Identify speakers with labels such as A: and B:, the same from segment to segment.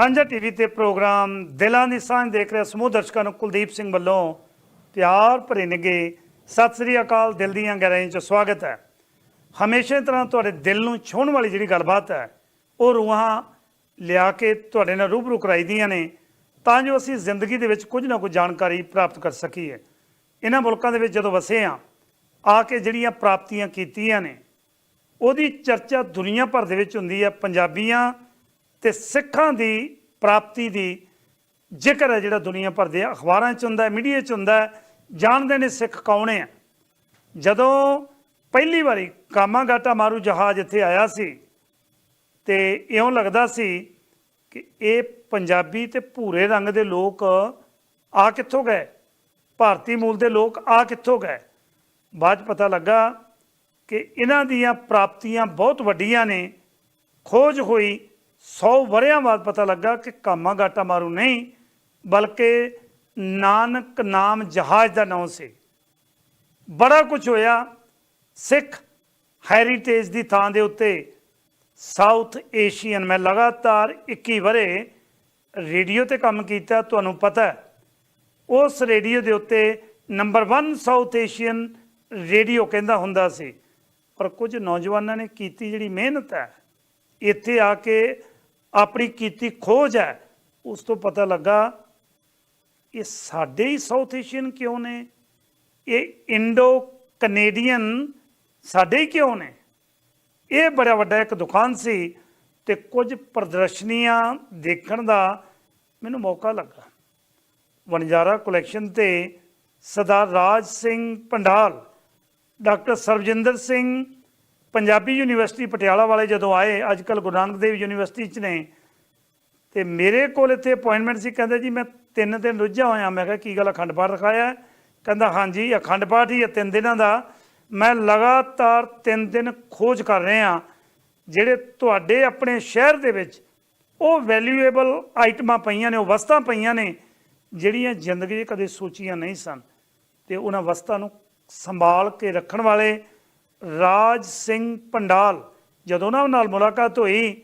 A: ਸਾਂਝਾ ਟੀਵੀ ਤੇ ਪ੍ਰੋਗਰਾਮ ਦਿਲਾਂ ਦੀ ਸਾਂਝ ਦੇਖ ਰਿਹਾ ਸਮੂਹ ਦਰਸ਼ਕਾਂ ਨੂੰ ਕੁਲਦੀਪ ਸਿੰਘ ਵੱਲੋਂ ਪਿਆਰ ਭਰੇ ਨਿੱਘੇ ਸਤਿ ਸ੍ਰੀ ਅਕਾਲ ਦਿਲ ਦੀਆਂ ਗਹਿਰਾਈਆਂ 'ਚ ਸਵਾਗਤ ਹੈ। ਹਮੇਸ਼ਾ ਤਰ੍ਹਾਂ ਤੁਹਾਡੇ ਦਿਲ ਨੂੰ ਛੂਹਣ ਵਾਲੀ ਜਿਹੜੀ ਗੱਲਬਾਤ ਹੈ, ਉਹ ਰੂਹਾਂ ਲਿਆ ਕੇ ਤੁਹਾਡੇ ਨਾਲ ਰੂਬਰੂ ਕਰਾਈ ਦੀਆਂ ਨੇ, ਤਾਂ ਜੋ ਅਸੀਂ ਜ਼ਿੰਦਗੀ ਦੇ ਵਿੱਚ ਕੁਝ ਨਾ ਕੁਝ ਜਾਣਕਾਰੀ ਪ੍ਰਾਪਤ ਕਰ ਸਕੀਏ। ਇਹਨਾਂ ਮੁਲਕਾਂ ਦੇ ਵਿੱਚ ਜਦੋਂ ਵਸੇ ਹਾਂ, ਆ ਕੇ ਜਿਹੜੀਆਂ ਪ੍ਰਾਪਤੀਆਂ ਕੀਤੀਆਂ ਨੇ, ਉਹਦੀ ਚਰਚਾ ਦੁਨੀਆ ਭਰ ਦੇ ਵਿੱਚ ਹੁੰਦੀ ਹੈ, ਪੰਜਾਬੀਆਂ ਤੇ ਸਿੱਖਾਂ ਦੀ ਪ੍ਰਾਪਤੀ ਦੀ ਜ਼ਿਕਰ ਹੈ ਜਿਹੜਾ ਦੁਨੀਆ ਭਰ ਦੇ ਅਖਬਾਰਾਂ 'ਚ ਹੁੰਦਾ ਹੈ, ਮੀਡੀਆ 'ਚ ਹੁੰਦਾ ਹੈ, ਜਾਣਦੇ ਨੇ ਸਿੱਖ ਕੌਣ ਹੈ। ਜਦੋਂ ਪਹਿਲੀ ਵਾਰੀ ਕਾਮਾਗਾਟਾ ਮਾਰੂ ਜਹਾਜ਼ ਇੱਥੇ ਆਇਆ ਸੀ ਤੇ ਇਉਂ ਲੱਗਦਾ ਸੀ ਕਿ ਇਹ ਪੰਜਾਬੀ ਤੇ ਭੂਰੇ ਰੰਗ ਦੇ ਲੋਕ ਆ ਕਿੱਥੋਂ ਗਏ? ਭਾਰਤੀ ਮੂਲ ਦੇ ਲੋਕ ਆ ਕਿੱਥੋਂ ਗਏ? ਬਾਅਦ 'ਚ ਪਤਾ ਲੱਗਾ ਕਿ ਇਹਨਾਂ ਦੀਆਂ ਪ੍ਰਾਪਤੀਆਂ ਬਹੁਤ ਵੱਡੀਆਂ ਨੇ, ਖੋਜ ਹੋਈ 100 ਵਰਿਆਂ ਬਾਅਦ ਪਤਾ ਲੱਗਾ ਕਿ ਕਾਮਾ ਗਾਟਾ ਮਾਰੂ ਨਹੀਂ, ਬਲਕਿ ਨਾਨਕ ਨਾਮ ਜਹਾਜ਼ ਦਾ ਨਾਮ ਸੀ। ਬੜਾ ਕੁਝ ਹੋਇਆ ਸਿੱਖ ਹੈਰੀਟੇਜ ਦੀ ਥਾਂ ਦੇ ਉੱਤੇ। ਸਾਊਥ ਏਸ਼ੀਅਨ ਮੈਂ ਲਗਾਤਾਰ 21 ਵਰੇ ਰੇਡੀਓ ਤੇ ਕੰਮ ਕੀਤਾ, ਤੁਹਾਨੂੰ ਪਤਾ ਉਸ ਰੇਡੀਓ ਦੇ ਉੱਤੇ ਨੰਬਰ 1 ਸਾਊਥ ਏਸ਼ੀਅਨ ਰੇਡੀਓ ਕਹਿੰਦਾ ਹੁੰਦਾ ਸੀ। ਪਰ ਕੁਝ ਨੌਜਵਾਨਾਂ ਨੇ ਕੀਤੀ ਜਿਹੜੀ ਮਿਹਨਤ ਹੈ, ਇੱਥੇ ਆ ਕੇ ਆਪਣੀ ਕੀਤੀ ਖੋਜ ਹੈ, ਉਸ ਤੋਂ ਪਤਾ ਲੱਗਾ ਇਹ ਸਾਡੇ ਹੀ ਸਾਊਥ ਏਸ਼ੀਅਨ ਕਿਉਂ ਨੇ? ਇਹ ਇੰਡੋ ਕੈਨੇਡੀਅਨ ਸਾਡੇ ਹੀ ਕਿਉਂ ਨੇ? ਇਹ ਬੜਾ ਵੱਡਾ ਇੱਕ ਦੁਕਾਨ ਸੀ ਤੇ ਕੁਝ ਪ੍ਰਦਰਸ਼ਨੀਆਂ ਦੇਖਣ ਦਾ ਮੈਨੂੰ ਮੌਕਾ ਲੱਗਾ। ਵਣਜਾਰਾ ਕਲੈਕਸ਼ਨ ਤੇ ਸਰਦਾਰ ਰਾਜ ਸਿੰਘ ਪੰਡਾਲ, ਡਾਕਟਰ ਸਰਬਜਿੰਦਰ ਸਿੰਘ ਪੰਜਾਬੀ ਯੂਨੀਵਰਸਿਟੀ ਪਟਿਆਲਾ ਵਾਲੇ ਜਦੋਂ ਆਏ ਅੱਜ ਕੱਲ ਗੁਰੂ ਨਾਨਕ ਦੇਵ ਯੂਨੀਵਰਸਿਟੀ ਚ ਨੇ, ਤੇ ਮੇਰੇ ਕੋਲ ਇੱਥੇ ਅਪਾਇੰਟਮੈਂਟ ਸੀ, ਕਹਿੰਦੇ ਜੀ ਮੈਂ ਤਿੰਨ ਦਿਨ ਰੁੱਝਾ ਹੋਇਆ, ਮੈਂ ਕਿਹਾ ਕੀ ਗੱਲ ਅਖੰਡ ਪਾਠ ਰਖਾਇਆ ਕਹਿੰਦਾ ਹਾਂਜੀ, ਅਖੰਡ ਪਾਠ ਹੀ ਹੈ, ਤਿੰਨ ਦਿਨਾਂ ਦਾ। ਮੈਂ ਲਗਾਤਾਰ ਤਿੰਨ ਦਿਨ ਖੋਜ ਕਰ ਰਿਹਾ ਜਿਹੜੇ ਤੁਹਾਡੇ ਆਪਣੇ ਸ਼ਹਿਰ ਦੇ ਵਿੱਚ ਉਹ ਵੈਲਿਊਏਬਲ ਆਈਟਮਾਂ ਪਈਆਂ ਨੇ ਉਹ ਵਸਤਾਂ ਪਈਆਂ ਨੇ, ਜਿਹੜੀਆਂ ਜ਼ਿੰਦਗੀ 'ਚ ਕਦੇ ਸੋਚੀਆਂ ਨਹੀਂ ਸਨ। ਤੇ ਉਹਨਾਂ ਵਸਤਾਂ ਨੂੰ ਸੰਭਾਲ ਕੇ ਰੱਖਣ ਵਾਲੇ ਰਾਜ ਸਿੰਘ ਪੰਡਾਲ ਜਦੋਂ ਉਹਨਾਂ ਨਾਲ ਮੁਲਾਕਾਤ ਹੋਈ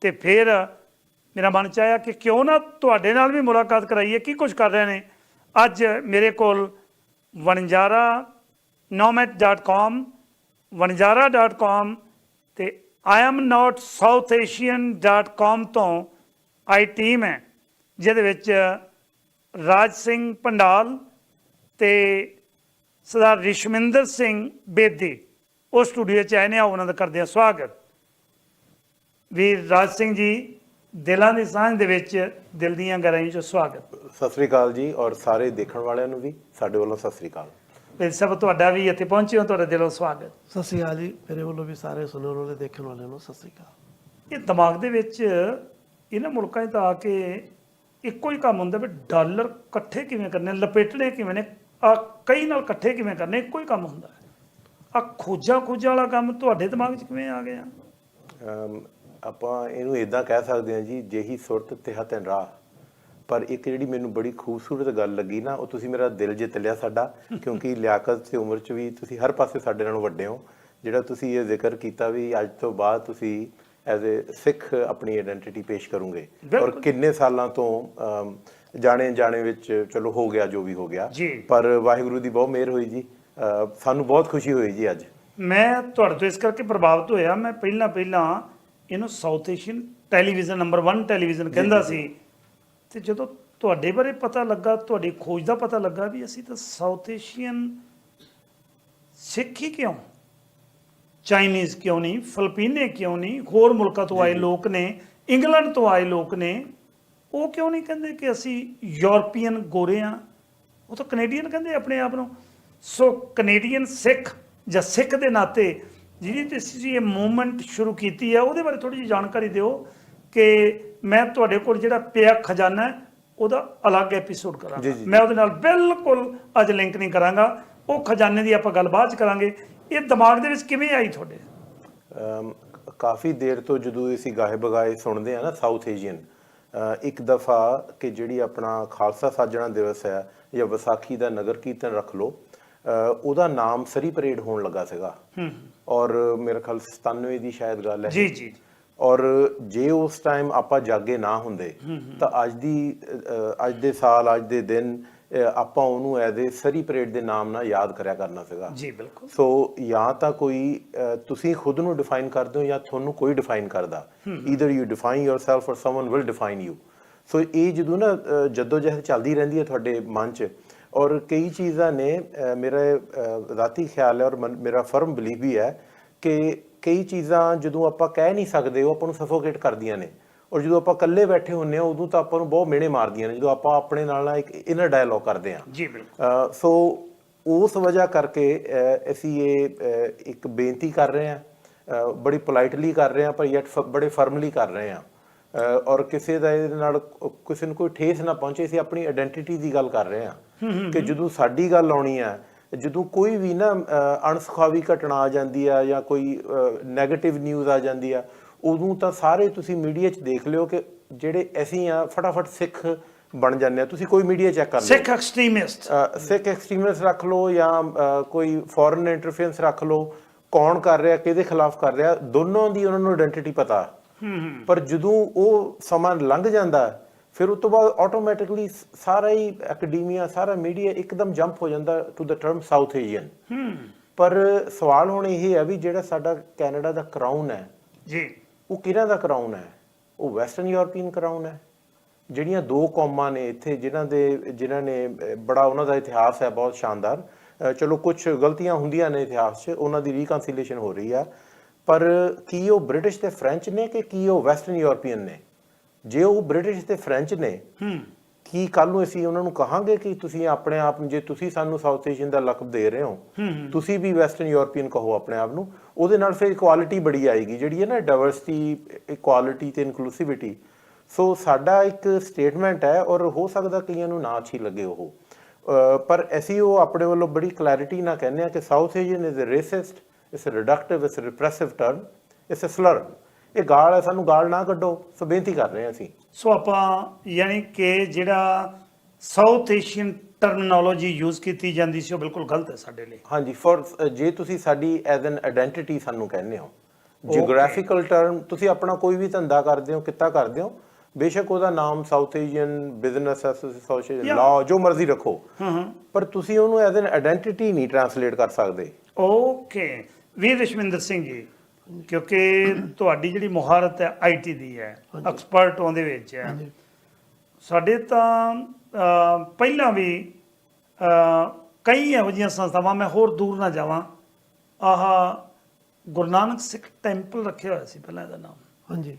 A: ਤੇ ਫਿਰ ਮੇਰਾ ਮਨ ਚ ਆਇਆ ਕਿ ਕਿਉਂ ਨਾ ਤੁਹਾਡੇ ਨਾਲ ਵੀ ਮੁਲਾਕਾਤ ਕਰਾਈਏ, ਕੀ ਕੁਝ ਕਰ ਰਹੇ ਨੇ? ਅੱਜ ਮੇਰੇ ਕੋਲ ਵਣਜਾਰਾ nomad.com ਵਣਜਾਰਾ.com ਤੇ i am not south asian.com ਤੋਂ ਆਈ ਟੀਮ ਹੈ, ਜਿਹਦੇ ਵਿੱਚ ਰਾਜ ਸਿੰਘ ਪੰਡਾਲ ਤੇ ਸਰਦਾਰ ਰਿਸ਼ਮਿੰਦਰ ਸਿੰਘ ਬੇਦੀ ਉਹ ਸਟੂਡੀਓ ਚ ਆਏ ਨੇ ਆਓ ਉਹਨਾਂ ਦਾ ਕਰਦੇ ਹਾਂ ਸਵਾਗਤ। ਵੀਰ ਰਾਜ ਸਿੰਘ ਜੀ ਦਿਲਾਂ ਦੀ ਸਾਂਝ ਦੇ ਵਿੱਚ ਦਿਲ ਦੀਆਂ ਗਹਿਰਾਈਆਂ ਚ ਸਵਾਗਤ।
B: ਸਤਿ ਸ੍ਰੀ ਅਕਾਲ ਜੀ ਔਰ ਸਾਰੇ ਦੇਖਣ ਵਾਲਿਆਂ ਨੂੰ ਵੀ ਸਾਡੇ ਵੱਲੋਂ ਸਤਿ ਸ੍ਰੀ ਅਕਾਲ।
A: ਵੀਰ ਸਭ ਤੁਹਾਡਾ ਵੀ ਇੱਥੇ ਪਹੁੰਚੇ ਹੋ ਤੁਹਾਡਾ ਦਿਲੋਂ ਸਵਾਗਤ।
C: ਸਤਿ ਸ਼੍ਰੀ ਅਕਾਲ ਜੀ ਮੇਰੇ ਵੱਲੋਂ ਵੀ ਸਾਰੇ ਸੁਣਨ ਵਾਲੇ ਦੇਖਣ ਵਾਲਿਆਂ ਨੂੰ ਸਤਿ ਸ਼੍ਰੀ ਅਕਾਲ।
A: ਇਹ ਦਿਮਾਗ ਦੇ ਵਿੱਚ ਇਹਨਾਂ ਮੁਲਕਾਂ 'ਚ ਤਾਂ ਆ ਕੇ ਇੱਕੋ ਹੀ ਕੰਮ ਹੁੰਦਾ ਵੀ ਡਾਲਰ ਇਕੱਠੇ ਕਿਵੇਂ ਕਰਨੇ ਲਪੇਟਣੇ ਕਿਵੇਂ ਨੇ ਆ ਕਈ ਨਾਲ ਇਕੱਠੇ ਕਿਵੇਂ ਕਰਨੇ ਹੀ ਕੰਮ ਹੁੰਦਾ। ਆ ਖੋਜਾਂ ਖੋਜਾਂ ਵਾਲਾ ਕੰਮ ਤੁਹਾਡੇ ਦਿਮਾਗ 'ਚ ਕਿਵੇਂ ਆ ਗਿਆ?
B: ਆਪਾਂ ਇਹਨੂੰ ਇਦਾਂ ਕਹਿ ਸਕਦੇ ਹਾਂ ਜੀ ਜਿਹੀ ਸੁਰਤ ਤਿਹਾ ਤੈਨ ਰਾਹ। ਪਰ ਇੱਕ ਜਿਹੜੀ ਮੈਨੂੰ ਬੜੀ ਖੂਬਸੂਰਤ ਗੱਲ ਲੱਗੀ ਨਾ ਉਹ ਤੁਸੀਂ ਮੇਰਾ ਦਿਲ ਜਿੱਤ ਲਿਆ ਸਾਡਾ ਕਿਉਂਕਿ ਲਿਆਕਤ ਤੇ ਉਮਰ 'ਚ ਵੀ ਤੁਸੀਂ ਹਰ ਪਾਸੇ ਸਾਡੇ ਨਾਲੋਂ ਵੱਡੇ ਹੋ ਜਿਹੜਾ ਤੁਸੀਂ ਇਹ ਜ਼ਿਕਰ ਕੀਤਾ ਵੀ ਅੱਜ ਤੋਂ ਬਾਅਦ ਤੁਸੀਂ ਐਜ਼ ਅ ਸਿੱਖ ਆਪਣੀ ਆਇਡੈਂਟੀਟੀ ਪੇਸ਼ ਕਰੋਗੇ। ਔਰ। ਕਿੰਨੇ ਸਾਲਾਂ ਤੋਂ ਜਾਣੇ ਜਾਣੇ ਵਿੱਚ ਚਲੋ ਹੋ ਗਿਆ ਜੋ ਵੀ ਹੋ ਗਿਆ। ਪਰ ਵਾਹਿਗੁਰੂ ਦੀ ਬਹੁਤ ਮਿਹਰ ਹੋਈ ਜੀ। ਸਾਨੂੰ ਬਹੁਤ ਖੁਸ਼ੀ ਹੋਈ ਜੀ ਅੱਜ।
A: ਮੈਂ ਤੁਹਾਡੇ ਤੋਂ ਇਸ ਕਰਕੇ ਪ੍ਰਭਾਵਿਤ ਹੋਇਆ ਮੈਂ ਪਹਿਲਾਂ ਪਹਿਲਾਂ ਇਹਨੂੰ South Asian television number 1 television ਕਹਿੰਦਾ ਸੀ। ਤੇ ਜਦੋਂ ਤੁਹਾਡੇ ਬਾਰੇ ਪਤਾ ਲੱਗਾ ਤੁਹਾਡੀ ਖੋਜ ਦਾ ਪਤਾ ਲੱਗਾ ਵੀ ਅਸੀਂ ਤਾਂ ਸਾਊਥ ਏਸ਼ੀਅਨ ਸਿੱਖ ਹੀ ਕਿਉਂ? ਚਾਈਨੀਜ਼ ਕਿਉਂ ਨਹੀਂ? ਫਿਲੀਪੀਨੇ ਕਿਉਂ ਨਹੀਂ? ਹੋਰ ਮੁਲਕਾਂ ਤੋਂ ਆਏ ਲੋਕ ਨੇ ਇੰਗਲੈਂਡ ਤੋਂ ਆਏ ਲੋਕ ਨੇ ਉਹ ਕਿਉਂ ਨਹੀਂ ਕਹਿੰਦੇ ਕਿ ਅਸੀਂ ਯੂਰਪੀਅਨ ਗੋਰੇ ਆ ਉਹ ਤਾਂ ਕੈਨੇਡੀਅਨ ਕਹਿੰਦੇ ਆਪਣੇ ਆਪ ਨੂੰ। ਸੋ ਕੈਨੇਡੀਅਨ ਸਿੱਖ ਜਾਂ ਸਿੱਖ ਦੇ ਨਾਤੇ ਜਿਹੜੀ ਤੇ ਅਸੀਂ ਇਹ ਮੂਵਮੈਂਟ ਸ਼ੁਰੂ ਕੀਤੀ ਹੈ ਉਹਦੇ ਬਾਰੇ ਥੋੜੀ ਜਿਹੀ ਜਾਣਕਾਰੀ ਦਿਓ ਕਿ ਮੈਂ ਤੁਹਾਡੇ ਕੋਲ ਜਿਹੜਾ ਪਿਆ ਖਜ਼ਾਨਾ ਹੈ ਉਹਦਾ ਅਲੱਗ ਐਪੀਸੋਡ ਕਰਾਂਗਾ। ਮੈਂ ਉਹਦੇ ਨਾਲ ਬਿਲਕੁਲ ਅੱਜ ਲਿੰਕ ਨਹੀਂ ਕਰਾਂਗਾ। ਉਹ ਖਜ਼ਾਨੇ ਦੀ ਆਪਾਂ ਗੱਲ ਬਾਅਦ ਚ ਕਰਾਂਗੇ। ਇਹ ਦਿਮਾਗ ਦੇ ਵਿੱਚ ਕਿਵੇਂ ਆਈ ਤੁਹਾਡੇ?
B: ਕਾਫੀ ਦੇਰ ਤੋਂ ਜਦੋਂ ਅਸੀਂ ਗਾਏ ਬਗਾਏ ਸੁਣਦੇ ਆ ਨਾ ਸਾਊਥ ਏਸ਼ੀਅਨ ਇੱਕ ਦਫਾ ਕਿ ਜਿਹੜੀ ਆਪਣਾ ਖਾਲਸਾ ਸਾਜਣਾ ਦਿਵਸ ਹੈ ਜਾਂ ਵਿਸਾਖੀ ਦਾ ਨਗਰ ਕੀਰਤਨ ਰੱਖ ਅ, ਉਹਦਾ ਨਾਮ ਸਰੀ ਪਰੇਡ ਹੋਣ ਲੱਗਾ ਸੀਗਾ।
A: ਹੂੰ।
B: ਔਰ ਮੇਰੇ ਖਿਆਲ 97 ਦੀ ਸ਼ਾਇਦ ਗੱਲ ਹੈ।
A: ਜੀ ਜੀ।
B: ਔਰ ਜੇ ਉਸ ਟਾਈਮ ਆਪਾਂ ਜਾਗੇ ਨਾ ਹੁੰਦੇ ਤਾਂ ਅੱਜ ਦੀ ਅੱਜ ਦੇ ਸਾਲ ਅੱਜ ਦੇ ਦਿਨ ਆਪਾਂ ਉਹਨੂੰ ਐਜ਼ ਸਰੀ ਪਰੇਡ ਦੇ ਨਾਮ ਨਾਲ ਯਾਦ ਕਰਿਆ ਕਰਨਾ ਸੀਗਾ।
A: ਜੀ ਬਿਲਕੁਲ।
B: ਸੋ ਜਾਂ ਤਾਂ ਕੋਈ ਤੁਸੀਂ ਖੁਦ ਨੂੰ ਡਿਫਾਈਨ ਕਰਦੇ ਹੋ ਜਾਂ ਤੁਹਾਨੂੰ ਕੋਈ ਡਿਫਾਈਨ ਕਰਦਾ। Either you define yourself or someone will define you so ਇਹ ਜਦੋਂ ਨਾ ਜਦੋਂ ਜਹਿਦ ਚੱਲਦੀ ਰਹਿੰਦੀ ਹੈ ਤੁਹਾਡੇ ਮਨ 'ਚ ਔਰ ਕਈ ਚੀਜ਼ਾਂ ਨੇ ਮੇਰਾ ਜ਼ਾਤੀ ਖਿਆਲ ਹੈ ਔਰ ਮੇਰਾ ਫਰਮ ਬਿਲੀਵ ਵੀ ਹੈ ਕਿ ਕਈ ਚੀਜ਼ਾਂ ਜਦੋਂ ਆਪਾਂ ਕਹਿ ਨਹੀਂ ਸਕਦੇ ਉਹ ਆਪਾਂ ਨੂੰ ਸਫੋਕੇਟ ਕਰਦੀਆਂ ਨੇ। ਔਰ ਜਦੋਂ ਆਪਾਂ ਇਕੱਲੇ ਬੈਠੇ ਹੁੰਨੇ ਆ ਉਦੋਂ ਤਾਂ ਆਪਾਂ ਨੂੰ ਬਹੁਤ ਮਿਹਣੇ ਮਾਰਦੀਆਂ ਨੇ ਜਦੋਂ ਆਪਾਂ ਆਪਣੇ ਨਾਲ ਨਾਲ ਇੱਕ ਇਨਰ ਡਾਇਲੌਗ ਕਰਦੇ ਆ
A: ਜੀ ਬਿਲਕੁਲ।
B: ਸੋ ਉਸ ਵਜ੍ਹਾ ਕਰਕੇ ਅਸੀਂ ਇਹ ਇੱਕ ਬੇਨਤੀ ਕਰ ਰਹੇ ਹਾਂ ਬੜੀ ਪੋਲਾਈਟਲੀ ਕਰ ਰਹੇ ਹਾਂ ਪਰ ਯet ਬੜੇ ਫਰਮਲੀ ਕਰ ਰਹੇ ਅ, ਔਰ ਕਿਸੇ ਦਾ ਇਹਦੇ ਨਾਲ ਕਿਸੇ ਨੂੰ ਕੋਈ ਠੇਸ ਨਾ ਪਹੁੰਚੇ ਅਸੀਂ ਆਪਣੀ ਆਇਡੈਂਟੀਟੀ ਦੀ ਗੱਲ ਕਰ ਰਹੇ ਹਾਂ ਕਿ ਜਦੋਂ ਸਾਡੀ ਗੱਲ ਆਉਣੀ ਹੈ ਜਦੋਂ ਕੋਈ ਵੀ ਨਾ ਅਣਸੁਖਾਵੀ ਘਟਨਾ ਆ ਜਾਂਦੀ ਆ ਜਾਂ ਕੋਈ 네ਗੇਟਿਵ ਨਿਊਜ਼ ਆ ਜਾਂਦੀ ਆ ਉਦੋਂ ਤਾਂ ਸਾਰੇ ਤੁਸੀਂ ਮੀਡੀਆ 'ਚ ਦੇਖ ਲਿਓ ਕਿ ਜਿਹੜੇ ਅਸੀਂ ਆ ਫਟਾਫਟ ਸਿੱਖ ਬਣ ਜਾਂਦੇ ਆ। ਤੁਸੀਂ ਕੋਈ ਮੀਡੀਆ ਚੈੱਕ ਕਰ ਲਓ।
A: ਸਿੱਖ ਐਕਸਟ੍ਰੀਮਿਸਟ
B: ਸਿੱਖ ਐਕਸਟ੍ਰੀਮਿਸਟ ਰੱਖ ਲਓ ਜਾਂ ਕੋਈ ਫੋਰਨ ਇੰਟਰਫੇਰੈਂਸ ਰੱਖ ਲਓ। ਕੌਣ ਕਰ ਰਿਹਾ ਕਿਹਦੇ ਖਿਲਾਫ ਕਰ ਰਿਹਾ ਦੋਨੋਂ ਦੀ ਉਹਨਾਂ ਨੂੰ ਆਇਡੈਂਟੀਟੀ ਪਤਾ। ਪਰ ਜਦੋਂ ਉਹ ਸਮਾਂ ਲੰਘ ਜਾਂਦਾ ਫਿਰ ਉਸ ਤੋਂ ਬਾਅਦ ਆਟੋਮੈਟਿਕਲੀ ਸਾਰਾ ਹੀ ਐਕੈਡਮੀਆ ਸਾਰਾ ਮੀਡੀਆ ਇੱਕਦਮ ਜੰਪ ਹੋ ਜਾਂਦਾ to the term South Asian ਪਰ ਸਵਾਲ ਹੁਣ ਇਹ ਹੈ ਵੀ ਜਿਹੜਾ ਸਾਡਾ ਕੈਨੇਡਾ ਦਾ ਕਰਾਊਨ ਹੈ
A: ਜੀ।
B: ਉਹ ਕਿਹਨਾਂ ਦਾ ਕਰਾਊਨ ਹੈ? ਉਹ ਵੈਸਟਰਨ ਯੂਰਪੀਅਨ ਕਰਾਊਨ ਹੈ। ਜਿਹੜੀਆਂ ਦੋ ਕੌਮਾਂ ਨੇ ਇੱਥੇ, ਜਿਨ੍ਹਾਂ ਦੇ, ਜਿਨ੍ਹਾਂ ਨੇ ਬੜਾ ਉਹਨਾਂ ਦਾ ਇਤਿਹਾਸ ਹੈ, ਬਹੁਤ ਸ਼ਾਨਦਾਰ। ਚਲੋ ਕੁਝ ਗਲਤੀਆਂ ਹੁੰਦੀਆਂ ਨੇ ਇਤਿਹਾਸ 'ਚ, ਉਹਨਾਂ ਦੀ ਰੀਕਨਸੀਲੀਏਸ਼ਨ ਹੋ ਰਹੀ ਆ। ਪਰ ਕੀ ਉਹ ਬ੍ਰਿਟਿਸ਼ ਤੇ ਫ੍ਰੈਂਚ ਨੇ ਕਿ ਕੀ ਉਹ ਵੈਸਟਰਨ ਯੂਰਪੀਅਨ ਨੇ? ਜੇ ਉਹ ਬ੍ਰਿਟਿਸ਼ ਤੇ ਫ੍ਰੈਂਚ ਨੇ ਕੀ ਕੱਲ ਨੂੰ ਅਸੀਂ ਉਹਨਾਂ ਨੂੰ ਕਹਾਂਗੇ ਕਿ ਤੁਸੀਂ ਆਪਣੇ ਆਪ ਨੂੰ ਜੇ ਤੁਸੀਂ ਸਾਨੂੰ ਸਾਊਥ ਏਸ਼ੀਅਨ ਦਾ ਲਕਬ ਦੇ ਰਹੇ ਹੋ ਤੁਸੀਂ ਵੀ ਵੈਸਟਰਨ ਯੂਰਪੀਅਨ ਕਹੋ ਆਪਣੇ ਆਪ ਨੂੰ ਉਹਦੇ ਨਾਲ ਫਿਰ ਇਕੁਆਲਿਟੀ ਬੜੀ ਆਏਗੀ ਜਿਹੜੀ ਹੈ ਨਾ ਡਾਈਵਰਸਿਟੀ ਇਕੁਆਲਿਟੀ ਤੇ ਇਨਕਲੂਸਿਵਿਟੀ ਸੋ ਸਾਡਾ ਇੱਕ ਸਟੇਟਮੈਂਟ ਹੈ ਔਰ ਹੋ ਸਕਦਾ ਕਈਆਂ ਨੂੰ ਨਾ ਅੱਛੀ ਲੱਗੇ ਉਹ। ਪਰ ਅਸੀਂ ਉਹ ਆਪਣੇ ਵੱਲੋਂ ਬੜੀ ਕਲੈਰਿਟੀ ਨਾਲ ਕਹਿੰਦੇ ਆ ਕਿ South Asian is a racist it's a reductive it's a repressive term it's a slur ਇਹ ਗਾਲ ਹੈ ਸਾਨੂੰ ਗਾਲ ਨਾ ਕੱਢੋ। ਸੋ ਬੇਨਤੀ ਕਰ ਰਹੇ ਹਾਂ ਅਸੀਂ।
A: ਸੋ ਆਪਾਂ ਯਾਨੀ ਕਿ ਜਿਹੜਾ ਸਾਊਥ ਏਸ਼ੀਅਨ ਟਰਮੀਨੋਲੋਜੀ ਯੂਜ਼ ਕੀਤੀ ਜਾਂਦੀ ਸੀ ਉਹ ਬਿਲਕੁਲ ਗਲਤ ਹੈ ਸਾਡੇ ਲਈ।
B: ਹਾਂਜੀ ਫॉर ਜੇ ਤੁਸੀਂ ਸਾਡੀ ਐਜ਼ ਐਨ ਆਇਡੈਂਟੀਟੀ ਸਾਨੂੰ ਕਹਿੰਦੇ ਹੋ ਜੀਓਗ੍ਰਾਫੀਕਲ ਟਰਮ ਤੁਸੀਂ ਆਪਣਾ ਕੋਈ ਵੀ ਧੰਦਾ ਕਰਦੇ ਹੋ ਕਿੱਤਾ ਕਰਦੇ ਹੋ ਬੇਸ਼ੱਕ ਉਹਦਾ ਨਾਮ ਸਾਊਥ ਏਸ਼ੀਅਨ ਬਿਜ਼ਨਸ ਐਸੋਸੀਏਸ਼ਨ. ਲਾ ਜੋ ਮਰਜ਼ੀ ਰੱਖੋ। ਪਰ ਤੁਸੀਂ ਉਹਨੂੰ ਐਜ਼ ਐਨ ਆਇਡੈਂਟੀਟੀ ਨਹੀਂ ਟਰਾਂਸਲੇਟ ਕਰ ਸਕਦੇ।
A: ਓਕੇ ਵੀਰ ਰਸ਼ਵਿੰਦਰ ਸਿੰਘ ਜੀ ਕਿਉਂਕਿ ਤੁਹਾਡੀ ਜਿਹੜੀ ਮੁਹਾਰਤ ਹੈ ਆਈਟੀ ਦੀ ਹੈ ਐਕਸਪਰਟ ਉਹਦੇ ਵਿੱਚ ਹੈ। ਸਾਡੇ ਤਾਂ ਪਹਿਲਾਂ ਵੀ ਕਈ ਇਹੋ ਜਿਹੀਆਂ ਸੰਸਥਾਵਾਂ ਮੈਂ ਹੋਰ ਦੂਰ ਨਾ ਜਾਵਾਂ ਆਹ ਗੁਰੂ ਨਾਨਕ ਸਿੱਖ ਟੈਂਪਲ ਰੱਖਿਆ ਹੋਇਆ ਸੀ ਪਹਿਲਾਂ ਇਹਦਾ ਨਾਮ।
C: ਹਾਂਜੀ।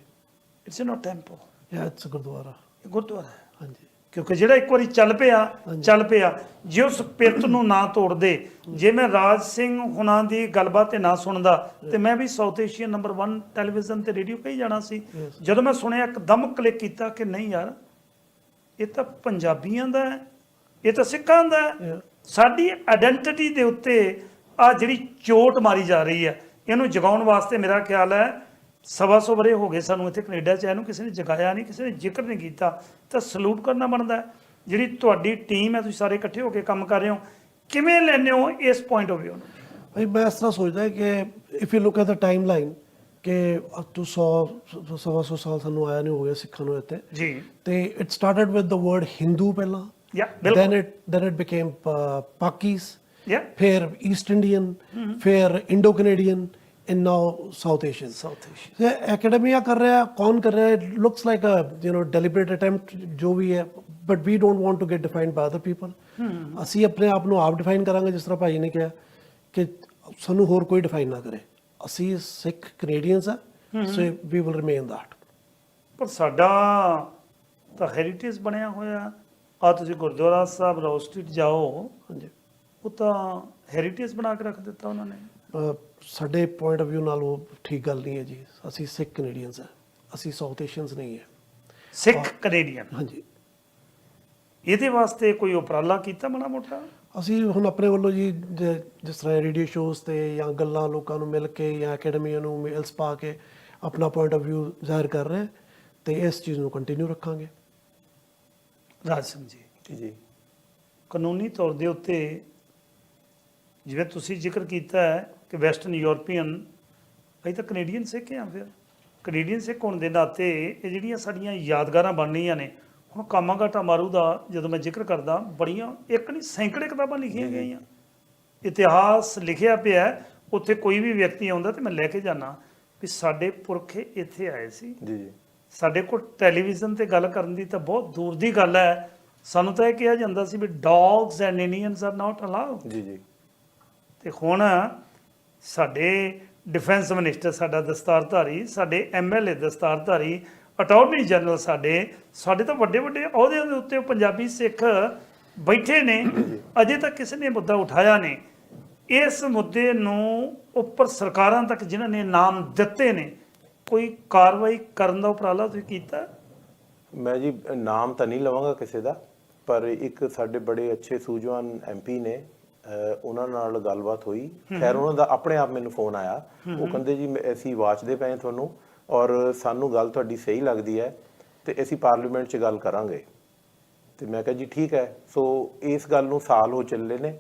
A: ਇਟਸ ਨੋਟ ਟੈਂਪਲ
C: ਯਾ ਇਟਸ ਗੁਰਦੁਆਰਾ।
A: ਗੁਰਦੁਆਰਾ
C: ਹਾਂਜੀ।
A: ਕਿਉਂਕਿ ਜਿਹੜਾ ਇੱਕ ਵਾਰੀ ਚੱਲ ਪਿਆ। ਚੱਲ ਪਿਆ ਜੇ ਉਸ ਪਿਰਤ ਨੂੰ ਨਾ ਤੋੜਦੇ ਜੇ ਮੈਂ ਰਾਜ ਸਿੰਘ ਹੁਣਾਂ ਦੀ ਗੱਲਬਾਤ ਤੇ ਨਾ ਸੁਣਦਾ ਤੇ ਮੈਂ ਵੀ ਸਾਊਥ ਏਸ਼ੀਅਨ ਨੰਬਰ 1 ਟੈਲੀਵਿਜ਼ਨ ਤੇ ਰੇਡੀਓ ਕਹੀ ਜਾਣਾ ਸੀ. ਜਦੋਂ ਮੈਂ ਸੁਣਿਆ ਇੱਕਦਮ ਕਲਿੱਕ ਕੀਤਾ ਕਿ ਨਹੀਂ ਯਾਰ ਇਹ ਤਾਂ ਪੰਜਾਬੀਆਂ ਦਾ ਹੈ ਇਹ ਤਾਂ ਸਿੱਖਾਂ ਦਾ ਹੈ. ਸਾਡੀ ਆਇਡੈਂਟੀਟੀ ਦੇ ਉੱਤੇ ਆ ਜਿਹੜੀ ਚੋਟ ਮਾਰੀ ਜਾ ਰਹੀ ਹੈ ਇਹਨੂੰ ਜਗਾਉਣ ਵਾਸਤੇ ਮੇਰਾ ਖਿਆਲ ਹੈ ਸਵਾ ਸੌ ਵਰੇ ਹੋ ਗਏ ਸਾਨੂੰ ਇੱਥੇ ਕੈਨੇਡਾ 'ਚ ਇਹਨੂੰ ਕਿਸੇ ਨੇ ਜਗਾਇਆ ਨਹੀਂ ਕਿਸੇ ਨੇ ਜ਼ਿਕਰ ਨਹੀਂ ਕੀਤਾ ਤਾਂ ਸਲੂਟ ਕਰਨਾ ਬਣਦਾ। ਜਿਹੜੀ ਤੁਹਾਡੀ ਟੀਮ ਹੈ ਤੁਸੀਂ ਸਾਰੇ ਇਕੱਠੇ ਹੋ ਕੇ ਕੰਮ ਕਰ ਰਹੇ ਹੋ ਕਿਵੇਂ ਲੈਂਦੇ ਹੋ ਇਸ ਪੁਆਇੰਟ ਆਫ View ਨੂੰ?
C: ਭਾਈ ਮੈਂ ਇਸ ਤਰ੍ਹਾਂ ਸੋਚਦਾ ਕਿ if you look at the timeline ਕਿ ਅਪ ਟੂ 100 ਸਵਾ ਸੌ ਸਾਲ ਸਾਨੂੰ ਆਇਆ ਨਹੀਂ ਹੋ ਗਿਆ ਸਿੱਖਾਂ ਨੂੰ ਇੱਥੇ।
A: ਜੀ।
C: ਤੇ it started with the word Hindu ਪਹਿਲਾਂ।
A: ਯਾ ਬਿਲਕੁਲ।
C: It then it became uh, pakis
A: ਯਾ
C: ਫਿਰ ਈਸਟ ਇੰਡੀਅਨ ਫਿਰ Indo Canadian and now south asian
A: South Asia
C: academia ਕਰ ਰਿਹਾ ਕੌਣ ਕਰ ਰਿਹਾ it looks like a you know deliberate attempt ਜੋ ਵੀ ਹੈ but we don't want to get defined by other people ਅਸੀਂ ਆਪਣੇ ਆਪ ਨੂੰ ਆਪ ਡਿਫਾਈਨ ਕਰਾਂਗੇ ਜਿਸ ਤਰ੍ਹਾਂ ਭਾਈ ਨੇ ਕਿਹਾ ਕਿ ਸਾਨੂੰ ਹੋਰ ਕੋਈ ਡਿਫਾਈਨ ਨਾ ਕਰੇ ਅਸੀਂ ਸਿੱਖ ਕੈਨੇਡੀਅਨਸ ਆ so we will remain that
A: ਪਰ ਸਾਡਾ ਤਾਂ ਹੈਰੀਟੇਜ ਬਣਿਆ ਹੋਇਆ ਆ ਤੁਸੀਂ ਗੁਰਦੁਆਰਾ ਸਾਹਿਬ ਰੋਡ ਸਟਰੀਟ ਜਾਓ
C: ਹਾਂਜੀ
A: ਉਹ ਤਾਂ ਹੈਰੀਟੇਜ ਬਣਾ ਕੇ ਰੱਖ ਦਿੱਤਾ ਉਹਨਾਂ ਨੇ
C: ਸਾਡੇ ਪੁਆਇੰਟ ਆਫ View ਨਾਲ ਉਹ ਠੀਕ ਗੱਲ ਨਹੀਂ ਹੈ ਜੀ। ਅਸੀਂ ਸਿੱਖ ਕੈਨੇਡੀਅਨਸ ਆ ਅਸੀਂ ਸਾਊਥ ਏਸ਼ੀਅਨਸ ਨਹੀਂ ਹੈ।
A: ਸਿੱਖ ਕੈਨੇਡੀਅਨ
C: ਹਾਂਜੀ।
A: ਇਹਦੇ ਵਾਸਤੇ ਕੋਈ ਉਪਰਾਲਾ ਕੀਤਾ ਮਾੜਾ ਮੋਟਾ?
C: ਅਸੀਂ ਹੁਣ ਆਪਣੇ ਵੱਲੋਂ ਜੀ ਜ- ਜਿਸ ਤਰ੍ਹਾਂ ਰੇਡੀਓ ਸ਼ੋਜ਼ ਤੇ ਜਾਂ ਗੱਲਾਂ ਲੋਕਾਂ ਨੂੰ ਮਿਲ ਕੇ ਜਾਂ ਅਕੈਡਮੀਆਂ ਨੂੰ ਮੇਲਸ ਪਾ ਕੇ ਆਪਣਾ ਪੁਆਇੰਟ ਆਫ View ਜ਼ਾਹਿਰ ਕਰ ਰਹੇ ਹਾਂ ਤੇ ਇਸ ਚੀਜ਼ ਨੂੰ ਕੰਟੀਨਿਊ ਰੱਖਾਂਗੇ।
A: ਰਾਜ ਸਿੰਘ ਜੀ
B: ਜੀ।
A: ਕਾਨੂੰਨੀ ਤੌਰ ਦੇ ਉੱਤੇ ਜਿਵੇਂ ਤੁਸੀਂ ਜ਼ਿਕਰ ਕੀਤਾ ਹੈ ਕਿ ਵੈਸਟਰਨ ਯੂਰਪੀਅਨ ਅਸੀਂ ਤਾਂ ਕੈਨੇਡੀਅਨ ਸਿੱਖ ਹਾਂ ਫਿਰ। ਕੈਨੇਡੀਅਨ ਸਿੱਖ ਹੋਣ ਦੇ ਨਾਤੇ ਇਹ ਜਿਹੜੀਆਂ ਸਾਡੀਆਂ ਯਾਦਗਾਰਾਂ ਬਣਨੀਆਂ ਨੇ ਹੁਣ ਕਾਮਾਗਾਟਾ ਮਾਰੂ ਦਾ ਜਦੋਂ ਮੈਂ ਜ਼ਿਕਰ ਕਰਦਾ ਬੜੀਆਂ ਇੱਕ ਨਹੀਂ ਸੈਂਕੜੇ ਕਿਤਾਬਾਂ ਲਿਖੀਆਂ ਗਈਆਂ। ਇਤਿਹਾਸ ਲਿਖਿਆ ਪਿਆ ਉੱਥੇ ਕੋਈ ਵੀ ਵਿਅਕਤੀ ਆਉਂਦਾ ਤੇ ਮੈਂ ਲੈ ਕੇ ਜਾਣਾ ਵੀ ਸਾਡੇ ਪੁਰਖੇ ਇੱਥੇ ਆਏ ਸੀ।
B: ਜੀ। ਜੀ
A: ਸਾਡੇ ਕੋਲ ਟੈਲੀਵਿਜ਼ਨ ਤੇ ਗੱਲ ਕਰਨ ਦੀ ਤਾਂ ਬਹੁਤ ਦੂਰ ਦੀ ਗੱਲ ਹੈ। ਸਾਨੂੰ ਤਾਂ ਇਹ ਕਿਹਾ ਜਾਂਦਾ ਸੀ ਵੀ dogs and Indians are not allowed
B: ਜੀ ਜੀ।
A: ਤੇ ਹੁਣ ਸਾਡੇ ਡਿਫੈਂਸ ਮਿਨਿਸਟਰ ਸਾਡਾ ਦਸਤਾਰਧਾਰੀ, ਸਾਡੇ ਐਮਐਲਏ ਦਸਤਾਰਧਾਰੀ ਅਟਾਰਨੀ ਜਨਰਲ ਸਾਡੇ ਸਾਡੇ ਤਾਂ ਵੱਡੇ ਵੱਡੇ ਅਹੁਦਿਆਂ ਦੇ ਉੱਤੇ ਪੰਜਾਬੀ ਸਿੱਖ ਬੈਠੇ ਨੇ। ਅਜੇ ਤੱਕ ਕਿਸੇ ਨੇ ਮੁੱਦਾ ਉਠਾਇਆ ਨਹੀਂ। ਇਸ ਮੁੱਦੇ ਨੂੰ ਉੱਪਰ ਸਰਕਾਰਾਂ ਤੱਕ ਜਿਨ੍ਹਾਂ ਨੇ ਨਾਮ ਦਿੱਤੇ ਨੇ, ਕੋਈ ਕਾਰਵਾਈ ਕਰਨ ਦਾ ਉਪਰਾਲਾ ਤੁਸੀਂ ਕੀਤਾ?
B: ਮੈਂ ਜੀ, ਨਾਮ ਤਾਂ ਨਹੀਂ ਲਵਾਂਗਾ ਕਿਸੇ ਦਾ, ਪਰ ਇੱਕ ਸਾਡੇ ਬੜੇ ਅੱਛੇ ਸੂਝਵਾਨ ਐਮਪੀ ਨੇ ਉਹਨਾਂ ਨਾਲ ਗੱਲਬਾਤ ਹੋਈ। ਖੈਰ ਉਹਨਾਂ ਦਾ ਆਪਣੇ ਆਪ ਮੈਨੂੰ ਫੋਨ ਆਇਆ। ਉਹ ਕਹਿੰਦੇ ਜੀ ਅਸੀਂ ਵਾਚਦੇ ਪਏ ਤੁਹਾਨੂੰ ਔਰ ਸਾਨੂੰ ਗੱਲ ਤੁਹਾਡੀ ਸਹੀ ਲੱਗਦੀ ਹੈ ਤੇ ਅਸੀਂ ਪਾਰਲੀਮੈਂਟ 'ਚ ਗੱਲ ਕਰਾਂਗੇ। ਤੇ ਮੈਂ ਕਿਹਾ ਜੀ ਠੀਕ ਹੈ। ਸੋ ਇਸ ਗੱਲ ਨੂੰ ਸਾਲ ਹੋ ਚੱਲੇ ਨੇ।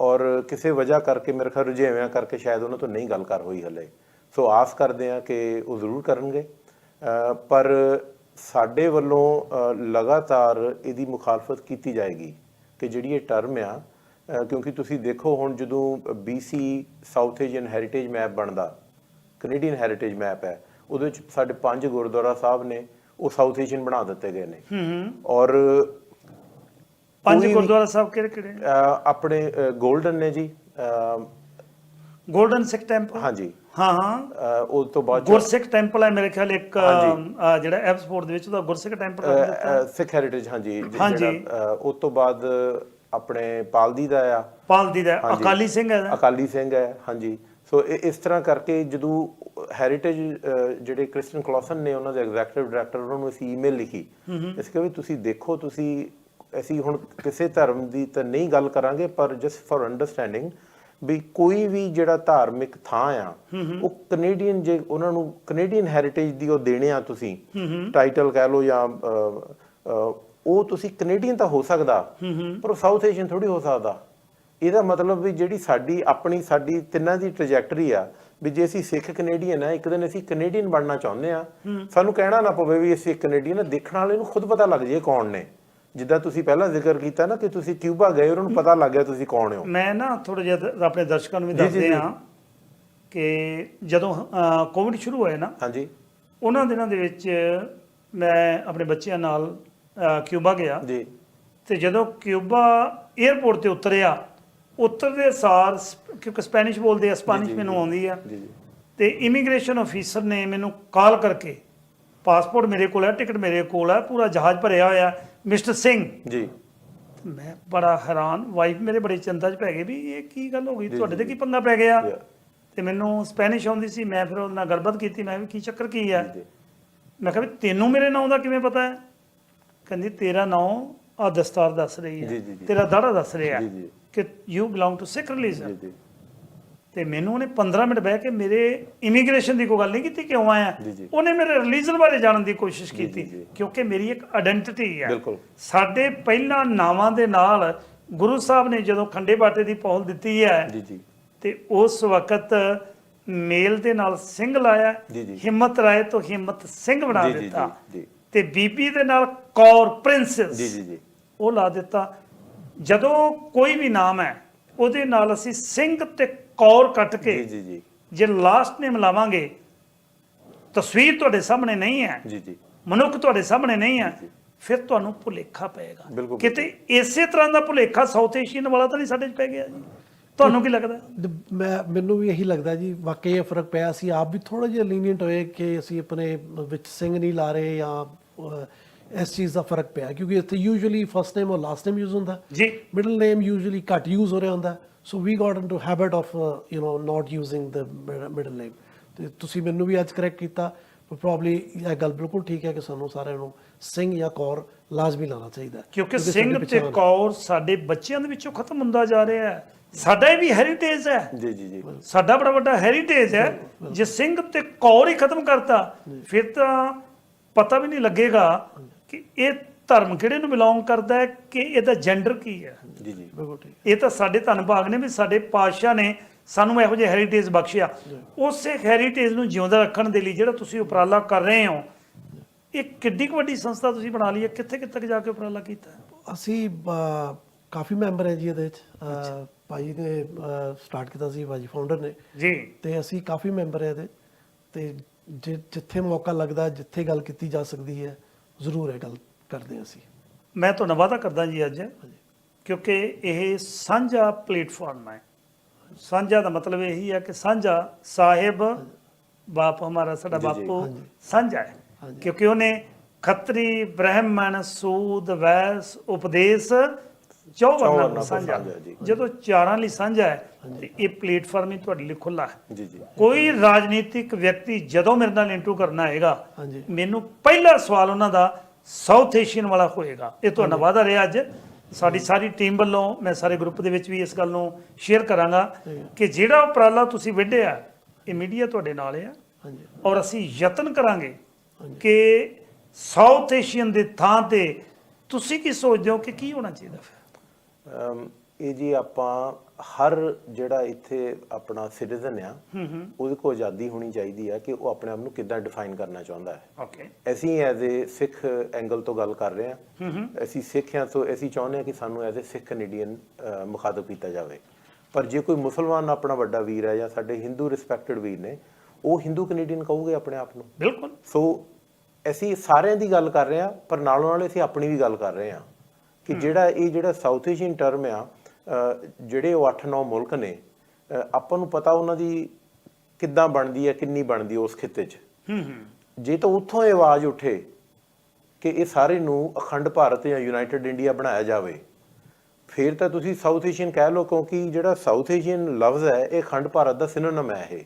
B: ਔਰ ਕਿਸੇ ਵਜ੍ਹਾ ਕਰਕੇ ਮੇਰੇ ਖਿਆਲ ਰੁਝੇਵਿਆਂ ਕਰਕੇ ਸ਼ਾਇਦ ਉਹਨਾਂ ਤੋਂ ਨਹੀਂ ਗੱਲ ਕਰ ਹੋਈ ਹਲੇ। ਸੋ ਆਸ ਕਰਦੇ ਹਾਂ ਕਿ ਉਹ ਜ਼ਰੂਰ ਕਰਨਗੇ। ਪਰ ਸਾਡੇ ਵੱਲੋਂ ਲਗਾਤਾਰ ਇਹਦੀ ਮੁਖਾਲਫਤ ਕੀਤੀ ਜਾਏਗੀ ਕਿ ਜਿਹੜੀ ਇਹ ਟਰਮ ਆ ਕਿਉਂਕਿ ਤੁਸੀਂ ਦੇਖੋ ਹੁਣ ਜਦੋਂ BC South Asian heritage map ਬਣਦਾ ਕੈਨੇਡੀਅਨ ਹੈਰੀਟੇਜ ਮੈਪ ਹੈ ਉਹਦੇ ਵਿੱਚ ਸਾਡੇ ਪੰਜ ਗੁਰਦੁਆਰਾ ਸਾਹਿਬ ਨੇ ਉਹ ਸਾਊਥ ਏਸ਼ੀਅਨ ਬਣਾ ਦਿੱਤੇ ਗਏ ਨੇ।
A: ਹੂੰ
B: ਔਰ
A: ਪੰਜ ਗੁਰਦੁਆਰਾ ਸਾਹਿਬ ਕਿਹੜੇ ਕਿਹੜੇ
B: ਆਪਣੇ 골ਡਨ ਨੇ ਜੀ ਅਹ
A: ਗੋਲਡਨ ਸਿੱਖ ਟੈਂਪਲ
B: ਹਾਂਜੀ।
A: ਹਾਂ ਹਾਂ।
B: ਉਸ ਤੋਂ ਬਾਅਦ
A: ਗੁਰਸਿੱਖ ਟੈਂਪਲ ਹੈ ਮੇਰੇ ਖਿਆਲ ਇੱਕ ਜਿਹੜਾ ਐਪਸਪੋਰਟ ਦੇ ਵਿੱਚ ਉਹਦਾ ਗੁਰਸਿੱਖ ਟੈਂਪਲ
B: ਸਿੱਖ ਹੈਰੀਟੇਜ ਹਾਂਜੀ। ਜਿਹੜਾ, ਉਸ ਤੋਂ ਬਾਅਦ ਆਪਣੇ ਪਾਲਦੀ ਦਾ ਆ।
A: ਪਾਲਦੀ ਦਾ
B: ਹਾਂਜੀ।
A: ਅਕਾਲੀ ਸਿੰਘ ਹੈ ਇਹਦਾ।
B: ਅਕਾਲੀ ਸਿੰਘ ਹੈ ਹਾਂਜੀ। ਸੋ ਇਸ ਤਰ੍ਹਾਂ ਕਰਕੇ ਜਦੋਂ ਹੈਰੀਟੇਜ ਜਿਹੜੇ ਕ੍ਰਿਸਟੀਅਨ ਕਲੌਸਨ ਨੇ ਉਹਨਾਂ ਦੇ ਐਗਜ਼ੈਕਟਿਵ ਡਾਇਰੈਕਟਰ ਉਹਨਾਂ ਨੂੰ ਅਸੀਂ ਈਮੇਲ ਲਿਖੀ। ਇਸ ਕਰਕੇ ਵੀ ਤੁਸੀਂ ਦੇਖੋ ਤੁਸੀਂ ਅਸੀਂ ਹੁਣ ਕਿਸੇ ਧਰਮ ਦੀ ਤਾਂ ਨਹੀਂ ਗੱਲ ਕਰਾਂਗੇ ਪਰ ਜਸਟ ਫॉर ਅੰਡਰਸਟੈਂਡਿੰਗ ਵੀ ਕੋਈ ਵੀ ਜਿਹੜਾ ਧਾਰਮਿਕ ਥਾਂ ਆ ਉਹ ਕੈਨੇਡੀਅਨ ਜੇ ਉਹਨਾਂ ਨੂੰ ਕੈਨੇਡੀਅਨ ਹੈਰੀਟੇਜ ਦੀ ਉਹ ਦੇਣੇ ਆ ਤੁਸੀਂ। ਟਾਈਟਲ ਕਹਿ ਲਓ ਜਾਂ ਉਹ ਤੁਸੀਂ ਕੈਨੇਡੀਅਨ ਤਾਂ ਹੋ ਸਕਦਾ ਪਰ ਉਹ ਸਾਊਥ ਏਸ਼ੀਅਨ ਥੋੜੀ ਹੋ ਸਕਦਾ। ਇਹਦਾ ਮਤਲਬ ਵੀ ਜਿਹੜੀ ਸਾਡੀ ਆਪਣੀ ਸਾਡੀ ਤਿੰਨਾਂ ਦੀ ਟ੍ਰੈਜੈਕਟਰੀ ਆ ਵੀ ਜੇ ਅਸੀਂ ਸਿੱਖ ਕੈਨੇਡੀਅਨ ਆ ਇੱਕ ਦਿਨ ਅਸੀਂ ਕੈਨੇਡੀਅਨ ਬਣਨਾ ਚਾਹੁੰਦੇ ਆ ਸਾਨੂੰ ਕਹਿਣਾ ਨਾ ਪਵੇ ਵੀ ਅਸੀਂ ਕੈਨੇਡੀਅਨ ਆ ਦੇਖਣ ਵਾਲੇ ਨੂੰ ਖੁਦ ਪਤਾ ਲੱਗ ਜੇ ਕੌਣ ਨੇ। ਜਿੱਦਾਂ ਤੁਸੀਂ ਪਹਿਲਾਂ ਜ਼ਿਕਰ ਕੀਤਾ ਨਾ ਕਿ ਤੁਸੀਂ ਕਿਊਬਾ ਗਏ ਉਹਨਾਂ ਨੂੰ ਪਤਾ ਲੱਗ ਗਿਆ ਤੁਸੀਂ ਕੌਣ ਹੋ।
A: ਮੈਂ ਨਾ ਥੋੜਾ ਜਿਹਾ ਆਪਣੇ ਦਰਸ਼ਕਾਂ ਨੂੰ ਵੀ ਦੱਸਦੇ। ਹਾਂ ਕਿ ਜਦੋਂ ਕੋਵਿਡ ਸ਼ੁਰੂ ਹੋਇਆ ਨਾ
B: ਹਾਂਜੀ।
A: ਉਹਨਾਂ ਦਿਨਾਂ ਦੇ ਵਿੱਚ ਮੈਂ ਆਪਣੇ ਬੱਚਿਆਂ ਨਾਲ ਕਿਊਬਾ ਗਿਆ
B: ਜੀ।
A: ਤੇ ਜਦੋਂ ਕਿਊਬਾ 에ਅਰਪੋਰਟ ਤੇ ਉਤਰਿਆ ਉਤਰਦੇ ਸਾਰ ਸਪ- ਕਿਉਂਕਿ ਸਪੈਨਿਸ਼ ਬੋਲਦੇ ਆ ਸਪੈਨਿਸ਼ ਮੈਨੂੰ। ਆਉਂਦੀ ਆ।
B: ਜੀ ਜੀ।
A: ਤੇ ਇਮੀਗ੍ਰੇਸ਼ਨ ਅਫੀਸਰ ਨੇ ਮੈਨੂੰ ਕਾਲ ਕਰਕੇ ਪਾਸਪੋਰਟ ਮੇਰੇ ਕੋਲ ਹੈ ਟਿਕਟ ਮੇਰੇ ਕੋਲ ਹੈ ਪੂਰਾ ਜਹਾਜ਼ ਭਰਿਆ ਹੋਇਆ ਮਿਸਟਰ ਸਿੰਘ।
B: ਜੀ।
A: ਮੈਂ ਬੜਾ ਹੈਰਾਨ ਵਾਈਫ ਮੇਰੇ ਬੜੇ ਚਿੰਤਾ 'ਚ ਪੈ ਗਏ ਵੀ ਇਹ ਕੀ ਗੱਲ ਹੋ ਗਈ? ਤੁਹਾਡੇ ਤੇ ਕੀ ਪੰਗਾ ਪੈ ਗਿਆ?
B: Yeah.
A: ਤੇ ਮੈਨੂੰ ਸਪੈਨਿਸ਼ ਆਉਂਦੀ ਸੀ ਮੈਂ ਫਿਰ ਉਹਨਾਂ ਨਾਲ ਗੱਲਬਾਤ ਕੀਤੀ ਮੈਂ ਵੀ ਕੀ ਚੱਕਰ ਕੀ ਹੈ?
B: ਜੀ।
A: ਮੈਂ ਕਿਹਾ ਵੀ ਤੈਨੂੰ ਮੇਰੇ ਨਾਂ ਦਾ ਕਿਵੇਂ ਪਤਾ ਹੈ? ਕਹਿੰਦੀ ਤੇਰਾ ਨਾਂ ਆ ਦਸਤਾਰ ਦੱਸ ਰਹੀ
B: ਜੀ,
A: ਹੈ
B: ਜੀ।
A: ਤੇਰਾ ਦਾੜਾ ਦੱਸ ਰਿਹਾ
B: ਜੀ, ਜੀ।
A: ਕਿ you belong to Sikh religion
B: ਜੀ
A: ਤੇ ਮੈਨੂੰ ਉਹਨੇ 15 ਮਿੰਟ ਬਹਿ ਕੇ ਮੇਰੇ ਇਮੀਗ੍ਰੇਸ਼ਨ ਦੀ ਕੋਈ ਗੱਲ ਨਹੀਂ ਕੀਤੀ ਕਿਉਂ ਆਇਆ
B: ਜੀ, ਜੀ।
A: ਉਹਨੇ ਮੇਰੇ ਰਿਲੀਜਨ ਬਾਰੇ ਜਾਣਨ ਦੀ ਕੋਸ਼ਿਸ਼
B: ਜੀ,
A: ਕੀਤੀ
B: ਜੀ।
A: ਕਿਉਂਕਿ ਮੇਰੀ ਇੱਕ ਆਇਡੈਂਟੀਟੀ ਹੈ
B: ਬਿਲਕੁਲ।
A: ਸਾਡੇ ਪਹਿਲਾਂ ਨਾਵਾਂ ਦੇ ਨਾਲ ਗੁਰੂ ਸਾਹਿਬ ਨੇ ਜਦੋਂ ਖੰਡੇ ਬਾਟੇ ਦੀ ਪੌਲ ਦਿੱਤੀ ਹੈ
B: ਜੀ ਜੀ
A: ਤੇ ਉਸ ਵਕਤ ਮੇਲ ਦੇ ਨਾਲ ਸਿੰਘ ਲਾਇਆ
B: ਜੀ, ਜੀ।
A: ਹਿੰਮਤ ਰਾਏ ਤੋਂ ਹਿੰਮਤ ਸਿੰਘ ਬਣਾ
B: ਜੀ, ਜੀ,
A: ਦਿੱਤਾ
B: ਜੀ, ਜੀ।
A: ਤੇ ਬੀਬੀ ਦੇ ਨਾਲ ਕੌਰ ਪ੍ਰਿੰਸੈਸ
B: ਜੀ ਜੀ ਜੀ।
A: ਉਹ ਲਾ ਦਿੱਤਾ। ਜਦੋਂ ਕੋਈ ਵੀ ਨਾਮ ਹੈ ਉਹਦੇ ਨਾਲ ਅਸੀਂ ਸਿੰਘ ਤੇ ਕੌਰ ਕੱਟ ਕੇ
B: ਜੀ ਜੀ ਜੀ।
A: ਜੇ ਲਾਸਟ ਨੇਮ ਲਾਵਾਂਗੇ ਤਸਵੀਰ ਤੁਹਾਡੇ ਸਾਹਮਣੇ ਨਹੀਂ ਹੈ।
B: ਜੀ ਜੀ।
A: ਮਨੁੱਖ ਤੁਹਾਡੇ ਸਾਹਮਣੇ ਨਹੀਂ ਹੈ ਫਿਰ ਤੁਹਾਨੂੰ ਭੁਲੇਖਾ ਪਏਗਾ।
B: ਬਿਲਕੁਲ,
A: ਕਿਤੇ ਇਸੇ ਤਰ੍ਹਾਂ ਦਾ ਭੁਲੇਖਾ ਸਾਊਥ ਏਸ਼ੀਅਨ ਵਾਲਾ ਤਾਂ ਨਹੀਂ ਸਾਡੇ 'ਚ ਪੈ ਗਿਆ ਜੀ। ਤੁਹਾਨੂੰ ਕੀ ਲੱਗਦਾ?
C: ਮੈਂ ਮੈਨੂੰ ਵੀ ਇਹੀ ਲੱਗਦਾ ਜੀ ਵਾਕਈ ਇਹ ਫ਼ਰਕ ਪਿਆ। ਸੀ ਆਪ ਵੀ ਥੋੜਾ ਜਿਹਾ ਲੀਨੀਅੰਟ ਹੋਏ ਕਿ ਅਸੀਂ ਆਪਣੇ ਵਿੱਚ ਸਿੰਘ ਨਹੀਂ ਲਾ ਰਹੇ ਜਾਂ ਇਸ ਚੀਜ਼ ਦਾ ਫ਼ਰਕ ਪਿਆ ਕਿਉਂਕਿ ਇੱਥੇ ਯੂਜੂਅਲੀ ਫਸਟ ਨੇਮ ਔਰ ਲਾਸਟ ਨੇਮ ਯੂਜ਼ ਹੁੰਦਾ
A: ਜੀ।
C: ਮਿਡਲ ਨੇਮ ਯੂਜੂਅਲੀ ਘੱਟ ਯੂਜ਼ ਹੋ ਰਿਹਾ ਹੁੰਦਾ so we got into habit of you know not using the middle name ਤੇ ਤੁਸੀਂ ਮੈਨੂੰ ਵੀ ਅੱਜ ਕਰੈਕਟ ਕੀਤਾ ਪ੍ਰੋਬਬਲੀ ਇਹ ਗੱਲ ਬਿਲਕੁਲ ਠੀਕ ਹੈ ਕਿ ਸਾਨੂੰ ਸਾਰਿਆਂ ਨੂੰ ਸਿੰਘ ਜਾਂ ਕੌਰ ਲਾਜ਼ਮੀ ਲਾਣਾ ਚਾਹੀਦਾ।
A: ਕਿਉਂਕਿ ਸਿੰਘ ਤੇ ਕੌਰ ਸਾਡੇ ਬੱਚਿਆਂ ਦੇ ਵਿੱਚੋਂ ਖਤਮ ਹੁੰਦਾ ਜਾ ਰਿਹਾ ਹੈ। ਸਾਡਾ ਇਹ ਵੀ ਹੈਰੀਟੇਜ ਹੈ।
B: ਜੀ ਜੀ ਜੀ।
A: ਸਾਡਾ ਬੜਾ ਵੱਡਾ ਹੈਰੀਟੇਜ ਹੈ। ਜੇ ਸਿੰਘ ਤੇ ਕੌਰ ਹੀ ਖਤਮ ਕਰਤਾ ਫਿਰ ਤਾਂ ਪਤਾ ਵੀ ਨਹੀਂ ਲੱਗੇਗਾ ਕਿ ਇਹ ਧਰਮ ਕਿਹੜੇ ਨੂੰ ਬਿਲੋਂਗ ਕਰਦਾ ਹੈ ਕਿ ਇਹਦਾ ਜੈਂਡਰ ਕੀ ਹੈ।
B: ਜੀ ਜੀ।
C: ਬਿਲਕੁਲ ਠੀਕ।
A: ਇਹ ਤਾਂ ਸਾਡੇ ਧੰਨ ਭਾਗ ਨੇ ਵੀ ਸਾਡੇ ਪਾਤਸ਼ਾਹ ਨੇ ਸਾਨੂੰ ਇਹੋ ਜਿਹੇ ਹੈਰੀਟੇਜ ਬਖਸ਼ਿਆ। ਉਸੇ ਹੈਰੀਟੇਜ ਨੂੰ ਜਿਉਂਦਾ ਰੱਖਣ ਦੇ ਲਈ ਜਿਹੜਾ ਤੁਸੀਂ ਉਪਰਾਲਾ ਕਰ ਰਹੇ ਹੋ ਇਹ ਕਿੱਡੀ ਕੁ ਵੱਡੀ ਸੰਸਥਾ ਤੁਸੀਂ ਬਣਾ ਲਈ ਹੈ? ਕਿੱਥੇ ਕਿੱਥੇ ਤੱਕ ਜਾ ਕੇ ਉਪਰਾਲਾ ਕੀਤਾ?
C: ਅਸੀਂ ਕਾਫੀ ਮੈਂਬਰ ਹੈ ਜੀ ਇਹਦੇ ਵਿੱਚ। ਭਾਈ ਨੇ ਸਟਾਰਟ ਕੀਤਾ ਸੀ ਭਾਜੀ ਫਾਊਂਡਰ ਨੇ।
A: ਜੀ।
C: ਤੇ ਅਸੀਂ ਕਾਫੀ ਮੈਂਬਰ ਹੈ ਇਹਦੇ। ਤੇ ਜਿ- ਜਿੱਥੇ ਮੌਕਾ ਲੱਗਦਾ ਜਿੱਥੇ ਗੱਲ ਕੀਤੀ ਜਾ ਸਕਦੀ ਹੈ ਜ਼ਰੂਰ ਇਹ ਗੱਲ ਕਰਦੇ ਹਾਂ ਅਸੀਂ।
A: ਮੈਂ ਤੁਹਾਡਾ ਵਾਅਦਾ ਕਰਦਾ ਜੀ ਅੱਜ ਕਿਉਂਕਿ ਇਹ ਸਾਂਝਾ ਪਲੇਟਫਾਰਮ ਹੈ। ਸਾਂਝਾ ਦਾ ਮਤਲਬ ਇਹੀ ਹੈ ਕਿ ਸਾਂਝਾ ਸਾਹਿਬ ਬਾਪ ਹਮਾਰਾ ਸਾਡਾ
B: ਜੀ, ਜੀ।
A: ਬਾਪੂ ਸਾਂਝਾ ਹੈ।
C: ਹਾਂਜੀ।
A: ਕਿਉਂਕਿ ਉਹਨੇ ਖੱਤਰੀ ਬ੍ਰਾਹਮਣ ਸੂਦ ਵੈਸ ਉਪਦੇਸ਼ ਚੌਵਰਨਾ
B: ਚੌਵਰਨਾ
A: ਨੂੰ
B: ਤੋਂ
A: ਸਾਂਝਾ। ਜਦੋਂ ਚਾਰਾਂ ਲਈ ਸਾਂਝਾ ਹੈ ਤੇ ਇਹ ਪਲੇਟਫਾਰਮ ਹੀ ਤੁਹਾਡੇ ਲਈ ਖੁੱਲਾ ਹੈ।
B: ਜੀ ਜੀ।
A: ਕੋਈ ਰਾਜਨੀਤਿਕ ਵਿਅਕਤੀ ਜਦੋਂ ਮੇਰੇ ਨਾਲ ਇੰਟਰਵਿਊ ਕਰਨਾ ਆਏਗਾ। ਮੈਨੂੰ ਪਹਿਲਾ ਸਵਾਲ ਉਹਨਾਂ ਦਾ ਸਾਊਥ ਏਸ਼ੀਅਨ ਵਾਲਾ ਹੋਏਗਾ। ਇਹ ਤੁਹਾਡਾ ਵਾਅਦਾ ਰਿਹਾ ਅੱਜ। ਸਾਡੀ ਸਾਰੀ ਟੀਮ ਵੱਲੋਂ ਮੈਂ ਸਾਰੇ ਗਰੁੱਪ ਦੇ ਵਿੱਚ ਵੀ ਇਸ ਗੱਲ ਨੂੰ ਸ਼ੇਅਰ ਕਰਾਂਗਾ ਕਿ ਜਿਹੜਾ ਉਪਰਾਲਾ ਤੁਸੀਂ ਵਿੱਢਿਆ ਇਹ ਮੀਡੀਆ ਤੁਹਾਡੇ ਨਾਲ ਹੈ।
C: ਹਾਂਜੀ।
A: ਔਰ ਅਸੀਂ ਯਤਨ ਕਰਾਂਗੇ ਕਿ ਸਾਊਥ ਏਸ਼ੀਅਨ ਦੇ ਥਾਂ ਤੇ ਤੁਸੀਂ ਕੀ ਸੋਚਦੇ ਹੋ ਕਿ ਕੀ ਹੋਣਾ ਚਾਹੀਦਾ
B: ਇਹ ਜੀ ਆਪਾਂ ਹਰ ਜਿਹੜਾ ਇੱਥੇ ਆਪਣਾ ਸਿਟੀਜ਼ਨ ਆ ਉਹਦੇ ਕੋਲ ਆਜ਼ਾਦੀ ਹੋਣੀ ਚਾਹੀਦੀ ਆ ਕਿ ਉਹ ਆਪਣੇ ਆਪ ਨੂੰ ਕਿੱਦਾਂ ਡਿਫਾਈਨ ਕਰਨਾ ਚਾਹੁੰਦਾ ਹੈ।
A: ਓਕੇ
B: ਅਸੀਂ ਐਜ਼ ਏ ਸਿੱਖ ਐਂਗਲ ਤੋਂ ਗੱਲ ਕਰ ਰਹੇ ਹਾਂ। ਅਸੀਂ ਸਿੱਖ ਹਾਂ ਤੋਂ ਅਸੀਂ ਚਾਹੁੰਦੇ ਹਾਂ ਕਿ ਸਾਨੂੰ ਐਜ਼ ਏ ਸਿੱਖ ਕੈਨੇਡੀਅਨ ਮੁਖਾਤਬ ਕੀਤਾ ਜਾਵੇ। ਪਰ ਜੇ ਕੋਈ ਮੁਸਲਮਾਨ ਆਪਣਾ ਵੱਡਾ ਵੀਰ ਹੈ ਜਾਂ ਸਾਡੇ ਹਿੰਦੂ ਰਿਸਪੈਕਟਡ ਵੀਰ ਨੇ ਉਹ ਹਿੰਦੂ ਕੈਨੇਡੀਅਨ ਕਹੋਗੇ ਆਪਣੇ ਆਪ ਨੂੰ।
A: ਬਿਲਕੁਲ।
B: ਸੋ ਅਸੀਂ ਸਾਰਿਆਂ ਦੀ ਗੱਲ ਕਰ ਰਹੇ ਹਾਂ ਪਰ ਨਾਲੋਂ ਨਾਲ ਅਸੀਂ ਆਪਣੀ ਵੀ ਗੱਲ ਕਰ ਰਹੇ ਹਾਂ। ਕਿ ਜਿਹੜਾ ਇਹ ਜਿਹੜਾ ਸਾਊਥ ਏਸ਼ੀਅਨ ਟਰਮ ਆ ਜਿਹੜੇ ਉਹ 8-9 ਮੁਲਕ ਨੇ ਆਪਾਂ ਨੂੰ ਪਤਾ ਉਹਨਾਂ ਦੀ ਕਿੱਦਾਂ ਬਣਦੀ ਹੈ ਕਿੰਨੀ ਬਣਦੀ ਉਸ ਖਿੱਤੇ 'ਚ।
A: ਹੂੰ ਹੂੰ।
B: ਜੇ ਤਾਂ ਉੱਥੋਂ ਇਹ ਆਵਾਜ਼ ਉੱਠੇ ਕਿ ਇਹ ਸਾਰੇ ਨੂੰ ਅਖੰਡ ਭਾਰਤ ਜਾਂ ਯੂਨਾਈਟਿਡ ਇੰਡੀਆ ਬਣਾਇਆ ਜਾਵੇ ਫਿਰ ਤਾਂ ਤੁਸੀਂ ਸਾਊਥ ਏਸ਼ੀਅਨ ਕਹਿ ਲਓ ਕਿਉਂਕਿ ਜਿਹੜਾ ਸਾਊਥ ਏਸ਼ੀਅਨ ਲਫ਼ਜ਼ ਹੈ ਇਹ ਅਖੰਡ ਭਾਰਤ ਦਾ ਸਿਨੋਨਮ ਹੈ ਇਹ।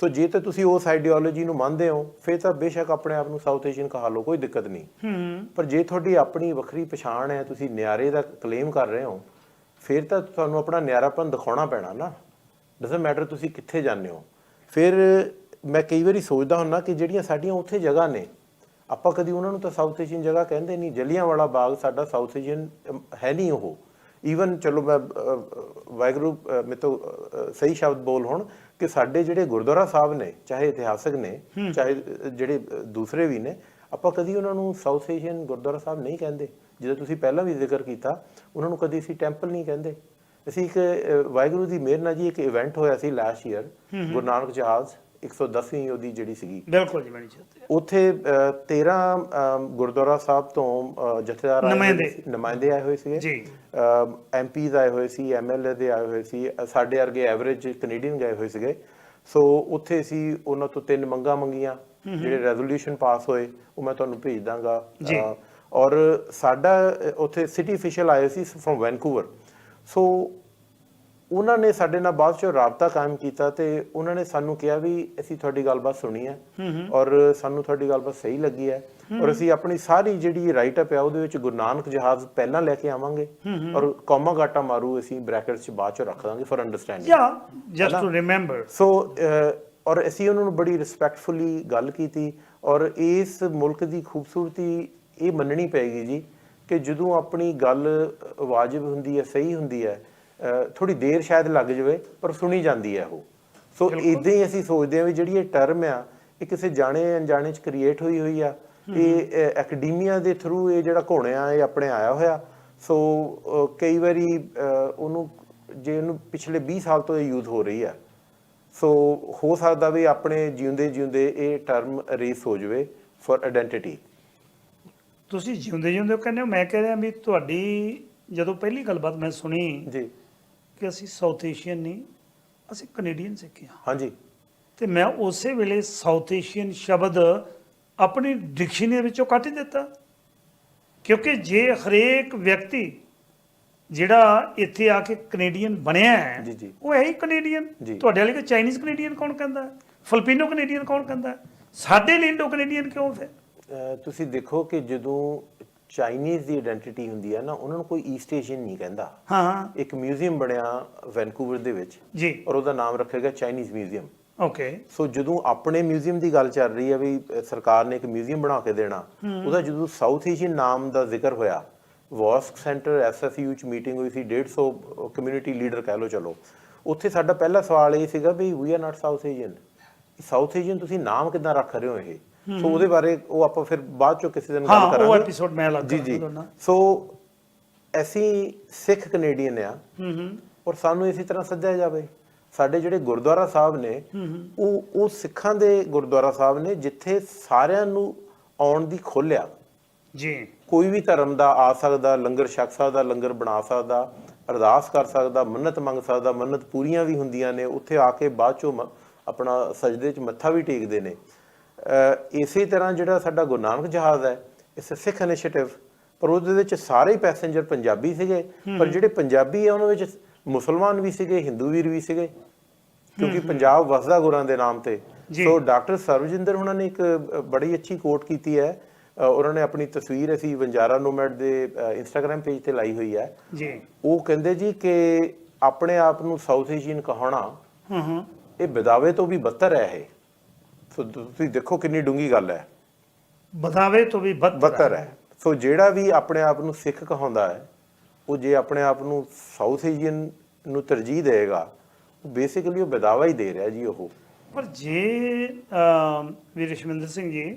B: ਸੋ ਜੇ ਤਾਂ ਤੁਸੀਂ ਉਸ ਆਈਡੀਓਲੋਜੀ ਨੂੰ ਮੰਨਦੇ ਹੋ ਫਿਰ ਤਾਂ ਬੇਸ਼ੱਕ ਆਪਣੇ ਆਪ ਨੂੰ ਸਾਊਥ ਏਸ਼ੀਅਨ ਕਹਾ ਲਓ ਕੋਈ ਦਿੱਕਤ ਨਹੀਂ।
A: ਹੂੰ।
B: ਪਰ ਜੇ ਤੁਹਾਡੀ ਆਪਣੀ ਵੱਖਰੀ ਪਛਾਣ ਹੈ ਤੁਸੀਂ ਨਿਆਰੇ ਦਾ ਕਲੇਮ ਕਰ ਰਹੇ ਹੋ ਫਿਰ ਤਾਂ ਤੁਹਾਨੂੰ ਆਪਣਾ ਨਿਆਰਾਪਨ ਦਿਖਾਉਣਾ ਪੈਣਾ ਨਾ। ਡਸਨਟ ਮੈਟਰ ਤੁਸੀਂ ਕਿੱਥੇ ਜਾਂਦੇ ਹੋ। ਫਿਰ ਮੈਂ ਕਈ ਵਾਰੀ ਸੋਚਦਾ ਹੁੰਦਾ ਕਿ ਜਿਹੜੀਆਂ ਸਾਡੀਆਂ ਉੱਥੇ ਜਗ੍ਹਾ ਨੇ ਆਪਾਂ ਕਦੀ ਉਹਨਾਂ ਨੂੰ ਤਾਂ ਸਾਊਥ ਏਸ਼ੀਅਨ ਜਗ੍ਹਾ ਕਹਿੰਦੇ ਨਹੀਂ ਜਲਿਆਂਵਾਲਾ ਬਾਗ ਸਾਡਾ ਸਾਊਥ ਏਸ਼ੀਅਨ ਹੈ ਨਹੀਂ ਉਹ। ਈਵਨ ਚਲੋ ਮੈਂ ਅ, ਅ, ਵਾਹਿਗੁਰੂ ਅ, ਮੇਰੇ ਤੋਂ ਅ, ਸਹੀ ਸ਼ਬਦ ਬੋਲ ਹੁਣ ਕਿ ਸਾਡੇ ਜਿਹੜੇ ਗੁਰਦੁਆਰਾ ਸਾਹਿਬ ਨੇ ਚਾਹੇ ਇਤਿਹਾਸਕ ਨੇ ਚਾਹੇ ਜਿਹੜੇ ਦੂਸਰੇ ਵੀ ਨੇ ਆਪਾਂ ਕਦੀ ਉਹਨਾਂ ਨੂੰ ਸਾਊਥ ਏਸ਼ੀਅਨ ਗੁਰਦੁਆਰਾ ਸਾਹਿਬ ਨਹੀਂ ਕਹਿੰਦੇ। ਜਿਵੇਂ ਤੁਸੀਂ ਪਹਿਲਾਂ ਵੀ ਜ਼ਿਕਰ ਕੀਤਾ ਉਹਨਾਂ ਨੂੰ ਕਦੀ ਅਸੀਂ ਟੈਂਪਲ ਨਹੀਂ ਕਹਿੰਦੇ। ਅਸੀਂ ਇੱਕ ਅ, ਵਾਹਿਗੁਰੂ ਦੀ ਮਿਹਰ ਨਾਲ ਜੀ ਇੱਕ ਇਵੈਂਟ ਹੋਇਆ ਸੀ ਲਾਸਟ ਈਅਰ ਗੁਰੂ ਨਾਨਕ ਜਹਾਜ਼। 110ਵੀਂ ਉਹਦੀ ਜਿਹੜੀ ਸੀਗੀ।
A: ਬਿਲਕੁਲ ਜੀ ਬਣੀ ਚਾਹਤੇ
B: ਉੱਥੇ ਅ, 13 ਅ, ਗੁਰਦੁਆਰਾ ਸਾਹਿਬ ਤੋਂ ਜਥੇਦਾਰ
A: ਨੁਮਾਇੰਦੇ।
B: ਸੀ- ਆਏ ਹੋਏ ਸੀਗੇ।
A: ਜੀ।
B: ਐਮਪੀਜ਼ ਆਏ ਹੋਏ ਸੀ ਐਮਐਲਏ ਦੇ ਆਏ ਹੋਏ ਸੀ ਸਾਡੇ ਵਰਗੇ ਐਵਰੇਜ ਕੈਨੇਡੀਅਨ ਗਏ ਹੋਏ ਸੀਗੇ। ਸੋ ਉੱਥੇ ਅਸੀਂ ਉਹਨਾਂ ਤੋਂ ਤਿੰਨ ਮੰਗਾਂ ਮੰਗੀਆਂ ਜਿਹੜੇ ਰੈਜ਼ੋਲੂਸ਼ਨ ਪਾਸ ਹੋਏ ਉਹ ਮੈਂ ਤੁਹਾਨੂੰ ਭੇਜ ਦਾਂਗਾ। ਔਰ ਸਾਡਾ ਉੱਥੇ ਸਿਟੀ ਅਫੀਸ਼ੀਅਲ ਆਏ ਸੀ ਫਰੋਮ ਵੈਨਕੂਵਰ ਸੋ ਉਹਨਾਂ ਨੇ ਸਾਡੇ ਨਾਲ ਬਾਅਦ ਚੋਂ ਰਾਬਤਾ ਕਾਇਮ ਕੀਤਾ ਤੇ ਉਹਨਾਂ ਨੇ ਸਾਨੂੰ ਕਿਹਾ ਵੀ ਅਸੀਂ ਤੁਹਾਡੀ ਗੱਲਬਾਤ ਸੁਣੀ ਹੈ ਔਰ ਸਾਨੂੰ ਤੁਹਾਡੀ ਗੱਲਬਾਤ ਸਹੀ ਲੱਗੀ ਹੈ ਔਰ ਅਸੀਂ ਆਪਣੀ ਸਾਰੀ ਜਿਹੜੀ ਰਾਈਟ ਅਪ ਹੈ ਉਹਦੇ ਵਿੱਚ ਗੁਰੂ ਨਾਨਕ ਜਹਾਜ਼ ਪਹਿਲਾਂ ਲੈ ਕੇ ਆਵਾਂਗੇ ਔਰ ਕੌਮਾ ਗਾਟਾ ਮਾਰੂ ਅਸੀਂ ਬ੍ਰੈਕਟਸ ਚ ਬਾਅਦ ਚੋਂ ਰੱਖ ਦਾਂਗੇ ਫॉर ਅੰਡਰਸਟੈਂਡਿੰਗ
A: ਯਾ ਜਸਟ ਟੂ ਰਿਮੈਂਬਰ
B: ਸੋ ਔਰ ਅਸੀਂ ਉਹਨਾਂ ਨੂੰ ਬੜੀ ਰਿਸਪੈਕਟਫੁਲੀ ਗੱਲ ਕੀਤੀ ਔਰ ਇਸ ਮੁਲਕ ਦੀ ਖੂਬਸੂਰਤੀ ਇਹ ਮੰਨਣੀ ਪੈਗੀ ਜੀ ਕਿ ਜਦੋਂ ਆਪਣੀ ਗੱਲ ਵਾਜਿਬ ਹੁੰਦੀ ਹੈ ਸਹੀ ਹੁੰਦੀ ਹੈ ਥੋੜੀ ਦੇਰ ਸ਼ਾਇਦ ਲੱਗ ਜਾਵੇ ਪਰ ਸੁਣੀ ਜਾਂਦੀ ਹੈ ਉਹ। ਸੋ ਇਦਾਂ ਹੀ ਅਸੀਂ ਸੋਚਦੇ ਹਾਂ ਵੀ ਜਿਹੜੀ ਇਹ ਟਰਮ ਆ ਇਹ ਕਿਸੇ ਜਾਣੇ ਅਣਜਾਣੇ ਚ ਕ੍ਰੀਏਟ ਹੋਈ ਹੋਈ ਆ। ਇਹ ਐਕੈਡਮੀਆ ਦੇ ਥਰੂ ਇਹ ਜਿਹੜਾ ਘੋਣਿਆ ਇਹ ਆਪਣੇ ਆਇਆ ਹੋਇਆ। ਸੋ ਕਈ ਵਾਰੀ ਉਹਨੂੰ ਜੇ ਉਹਨੂੰ ਪਿਛਲੇ 20 ਸਾਲ ਤੋਂ ਇਹ ਯੂਜ਼ ਹੋ ਰਹੀ ਆ ਸੋ ਹੋ ਸਕਦਾ ਵੀ ਆਪਣੇ ਜਿਉਂਦੇ ਜਿਉਂਦੇ ਇਹ ਟਰਮ ਰੇਸ ਹੋ ਜਾਵੇ ਫॉर ਆਇਡੈਂਟੀਟੀ
A: ਤੁਸੀਂ ਜਿਉਂਦੇ ਜਿਉਂਦੇ ਕਹਿੰਦੇ ਹੋ ਮੈਂ ਕਹਿ ਰਿਹਾ ਵੀ ਤੁਹਾਡੀ ਜਦੋਂ ਪਹਿਲੀ ਗੱਲਬਾਤ ਮੈਂ ਸੁਣੀ
B: ਜੀ।
A: ਕਿ ਅਸੀਂ ਸਾਊਥ ਏਸ਼ੀਅਨ ਨਹੀਂ ਅਸੀਂ ਕੈਨੇਡੀਅਨ ਸਿੱਖ ਹਾਂ।
B: ਹਾਂਜੀ।
A: ਤੇ ਮੈਂ ਉਸੇ ਵੇਲੇ ਸਾਊਥ ਏਸ਼ੀਅਨ ਸ਼ਬਦ ਆਪਣੀ ਡਿਕਸ਼ਨਰੀ ਵਿੱਚੋਂ ਕੱਟ ਹੀ ਦਿੱਤਾ। ਕਿਉਂਕਿ ਜੇ ਹਰੇਕ ਵਿਅਕਤੀ ਜਿਹੜਾ ਇੱਥੇ ਆ ਕੇ ਕੈਨੇਡੀਅਨ ਬਣਿਆ ਹੈ
B: ਜੀ, ਜੀ।
A: ਉਹ ਹੈ ਹੀ ਕੈਨੇਡੀਅਨ। ਤੁਹਾਡੇ ਵਾਲੇ ਕੋ ਚਾਈਨੀਜ਼ ਕੈਨੇਡੀਅਨ ਕੌਣ ਕਹਿੰਦਾ ਹੈ? ਫਿਲਪੀਨੋ ਕੈਨੇਡੀਅਨ ਕੌਣ ਕਹਿੰਦਾ ਹੈ? ਸਾਡੇ ਲਈ ਇੰਡੋ ਕੈਨੇਡੀਅਨ ਕਿਉਂ ਫਿਰ?
B: ਤੁਸੀਂ ਦੇਖੋ ਕਿ ਜਦੋਂ ਚਾਈਨੀਜ਼ ਦੀ ਆਇਡੈਂਟੀਟੀ ਹੁੰਦੀ ਹੈ ਨਾ ਉਹਨਾਂ ਨੂੰ ਕੋਈ ਈਸਟ ਏਸ਼ੀਅਨ ਨਹੀਂ ਕਹਿੰਦਾ।
A: ਹਾਂ।
B: ਇੱਕ ਮਿਊਜ਼ੀਅਮ ਬਣਿਆ ਵੈਨਕੂਵਰ ਦੇ ਵਿੱਚ
A: ਜੀ।
B: ਔਰ ਉਹਦਾ ਨਾਮ ਰੱਖਿਆ ਗਿਆ ਚਾਈਨੀਜ਼ ਮਿਊਜ਼ੀਅਮ
A: ਓਕੇ
B: ਸੋ ਜਦੋਂ ਆਪਣੇ ਮਿਊਜ਼ੀਅਮ ਦੀ ਗੱਲ ਚੱਲ ਰਹੀ ਹੈ ਵੀ ਸਰਕਾਰ ਨੇ ਇੱਕ ਮਿਊਜ਼ੀਅਮ ਬਣਾ ਕੇ ਦੇਣਾ ਉਹਦਾ ਜਦੋਂ ਸਾਊਥ ਏਸ਼ੀਅਨ ਨਾਮ ਦਾ ਜ਼ਿਕਰ ਹੋਇਆ ਵਾਸਕ ਸੈਂਟਰ ਐਸਐਸਯੂ ਚ ਮੀਟਿੰਗ ਹੋਈ ਸੀ 150 ਕਮਿਊਨਿਟੀ ਲੀਡਰ ਕਹਿ ਲੋ ਚਲੋ। ਉੱਥੇ ਸਾਡਾ ਪਹਿਲਾ ਸਵਾਲ ਇਹ ਸੀਗਾ ਵੀ we are not South Asian South Asian ਤੁਸੀਂ ਨਾਮ ਕਿੱਦਾਂ ਰੱਖ ਰਹੇ ਹੋ ਇਹ? ਸੋ ਉਹਦੇ ਬਾਰੇ ਉਹ ਆਪਾਂ ਫਿਰ ਬਾਅਦ ਚੋਂ ਕਿਸੇ ਦਿਨ
A: ਹਾਂ,
B: ਗੱਲ
A: ਉਹ
B: ਕਰਾਂਗੇ।
A: episode ਮੈਂ ਅਲੱਗ
B: ਜੀ ਜੀ। ਸੋ ਅਸੀਂ ਸਿੱਖ ਕੈਨੇਡੀਅਨ ਆ।
A: ਹੂੰ ਹੂੰ।
B: ਔਰ ਸਾਨੂੰ ਇਸੇ ਤਰ੍ਹਾਂ ਸੱਦਿਆ ਜਾਵੇ। ਸਾਡੇ ਜਿਹੜੇ ਗੁਰਦੁਆਰਾ ਸਾਹਿਬ ਨੇ ਉਹ ਉਹ ਸਿੱਖਾਂ ਦੇ ਗੁਰਦੁਆਰਾ ਸਾਹਿਬ ਨੇ ਜਿੱਥੇ ਸਾਰਿਆਂ ਨੂੰ ਆਉਣ ਦੀ ਖੋਲਿਆ।
A: ਜੀ।
B: ਕੋਈ ਵੀ ਧਰਮ ਦਾ ਆ ਸਕਦਾ ਲੰਗਰ ਛਕ ਸਕਦਾ ਲੰਗਰ ਬਣਾ ਸਕਦਾ ਅਰਦਾਸ ਕਰ ਸਕਦਾ ਮੰਨਤ ਮੰਗ ਸਕਦਾ ਮੰਨਤ ਪੂਰੀਆਂ ਵੀ ਹੁੰਦੀਆਂ ਨੇ ਉੱਥੇ ਆ ਕੇ ਬਾਅਦ ਚੋਂ ਆਪਣਾ ਸਜਦੇ 'ਚ ਮੱਥਾ ਵੀ ਟੇਕਦੇ ਨੇ। ਇਸੇ ਤਰ੍ਹਾਂ ਜਿਹੜਾ ਸਾਡਾ ਗੁਰੂ ਨਾਨਕ ਜਹਾਜ਼ ਹੈ ਇਸ ਸਿੱਖ ਇਨੀਸ਼ੀਏਟਿਵ ਪਰ ਉਹਦੇ ਵਿੱਚ ਸਾਰੇ ਪੈਸੇਂਜਰ ਪੰਜਾਬੀ ਸੀਗੇ ਪਰ ਜਿਹੜੇ ਪੰਜਾਬੀ ਆ ਉਹਨਾਂ ਵਿੱਚ ਮੁਸਲਮਾਨ ਵੀ ਸੀਗੇ ਹਿੰਦੂ ਵੀਰ ਵੀ ਸੀਗੇ ਕਿਉਂਕਿ ਪੰਜਾਬ ਵਸਦਾ ਗੁਰਾਂ ਦੇ ਨਾਮ ਤੇ। ਸੋ ਡਾਕਟਰ ਸਰਵਜਿੰਦਰ ਉਹਨਾਂ ਨੇ ਇੱਕ ਬੜੀ ਅੱਛੀ ਕੋਟ ਕੀਤੀ ਹੈ। ਉਹਨਾਂ ਨੇ ਆਪਣੀ ਤਸਵੀਰ ਅਸੀਂ ਵੰਜਾਰਾ ਨੋਮੈਡ ਦੇ ਇੰਸਟਾਗ੍ਰam ਪੇਜ ਤੇ ਲਾਈ ਹੋਈ ਹੈ।
A: ਜੀ।
B: ਉਹ ਕਹਿੰਦੇ ਜੀ ਕਿ ਆਪਣੇ ਆਪ ਨੂੰ ਸਾਊਥ ਏਸ਼ੀਅਨ ਕਹਾਉਣਾ
A: ਹੂੰ ਹੂੰ।
B: ਇਹ ਬਦਾਵੇ ਤੋਂ ਵੀ ਬੱਤਰ ਹੈ ਇਹ। ਸੋ ਤੁਸੀਂ ਦੇਖੋ ਕਿੰਨੀ ਡੂੰਗੀ ਗੱਲ ਹੈ।
A: ਬਦਾਵੇ ਤੋਂ ਵੀ ਬੱਤਰ
B: ਬੱਤਰ ਹੈ। ਸੋ ਜਿਹੜਾ ਵੀ ਆਪਣੇ ਆਪ ਨੂੰ ਸਿੱਖ ਕਹਾਉਂਦਾ ਹੈ ਉਹ ਜੇ ਆਪਣੇ ਆਪ ਨੂੰ ਸਾਊਥ ਏਸ਼ੀਅਨ ਨੂੰ ਤਰਜੀਹ ਦੇਗਾ ਉਹ ਬੇਸਿਕਲੀ ਉਹ ਬਦਾਵਾ ਹੀ ਦੇ ਰਿਹਾ ਜੀ ਉਹ।
A: ਪਰ ਜੇ ਵੀਰ ਰਸ਼ਮਿੰਦਰ ਸਿੰਘ ਜੀ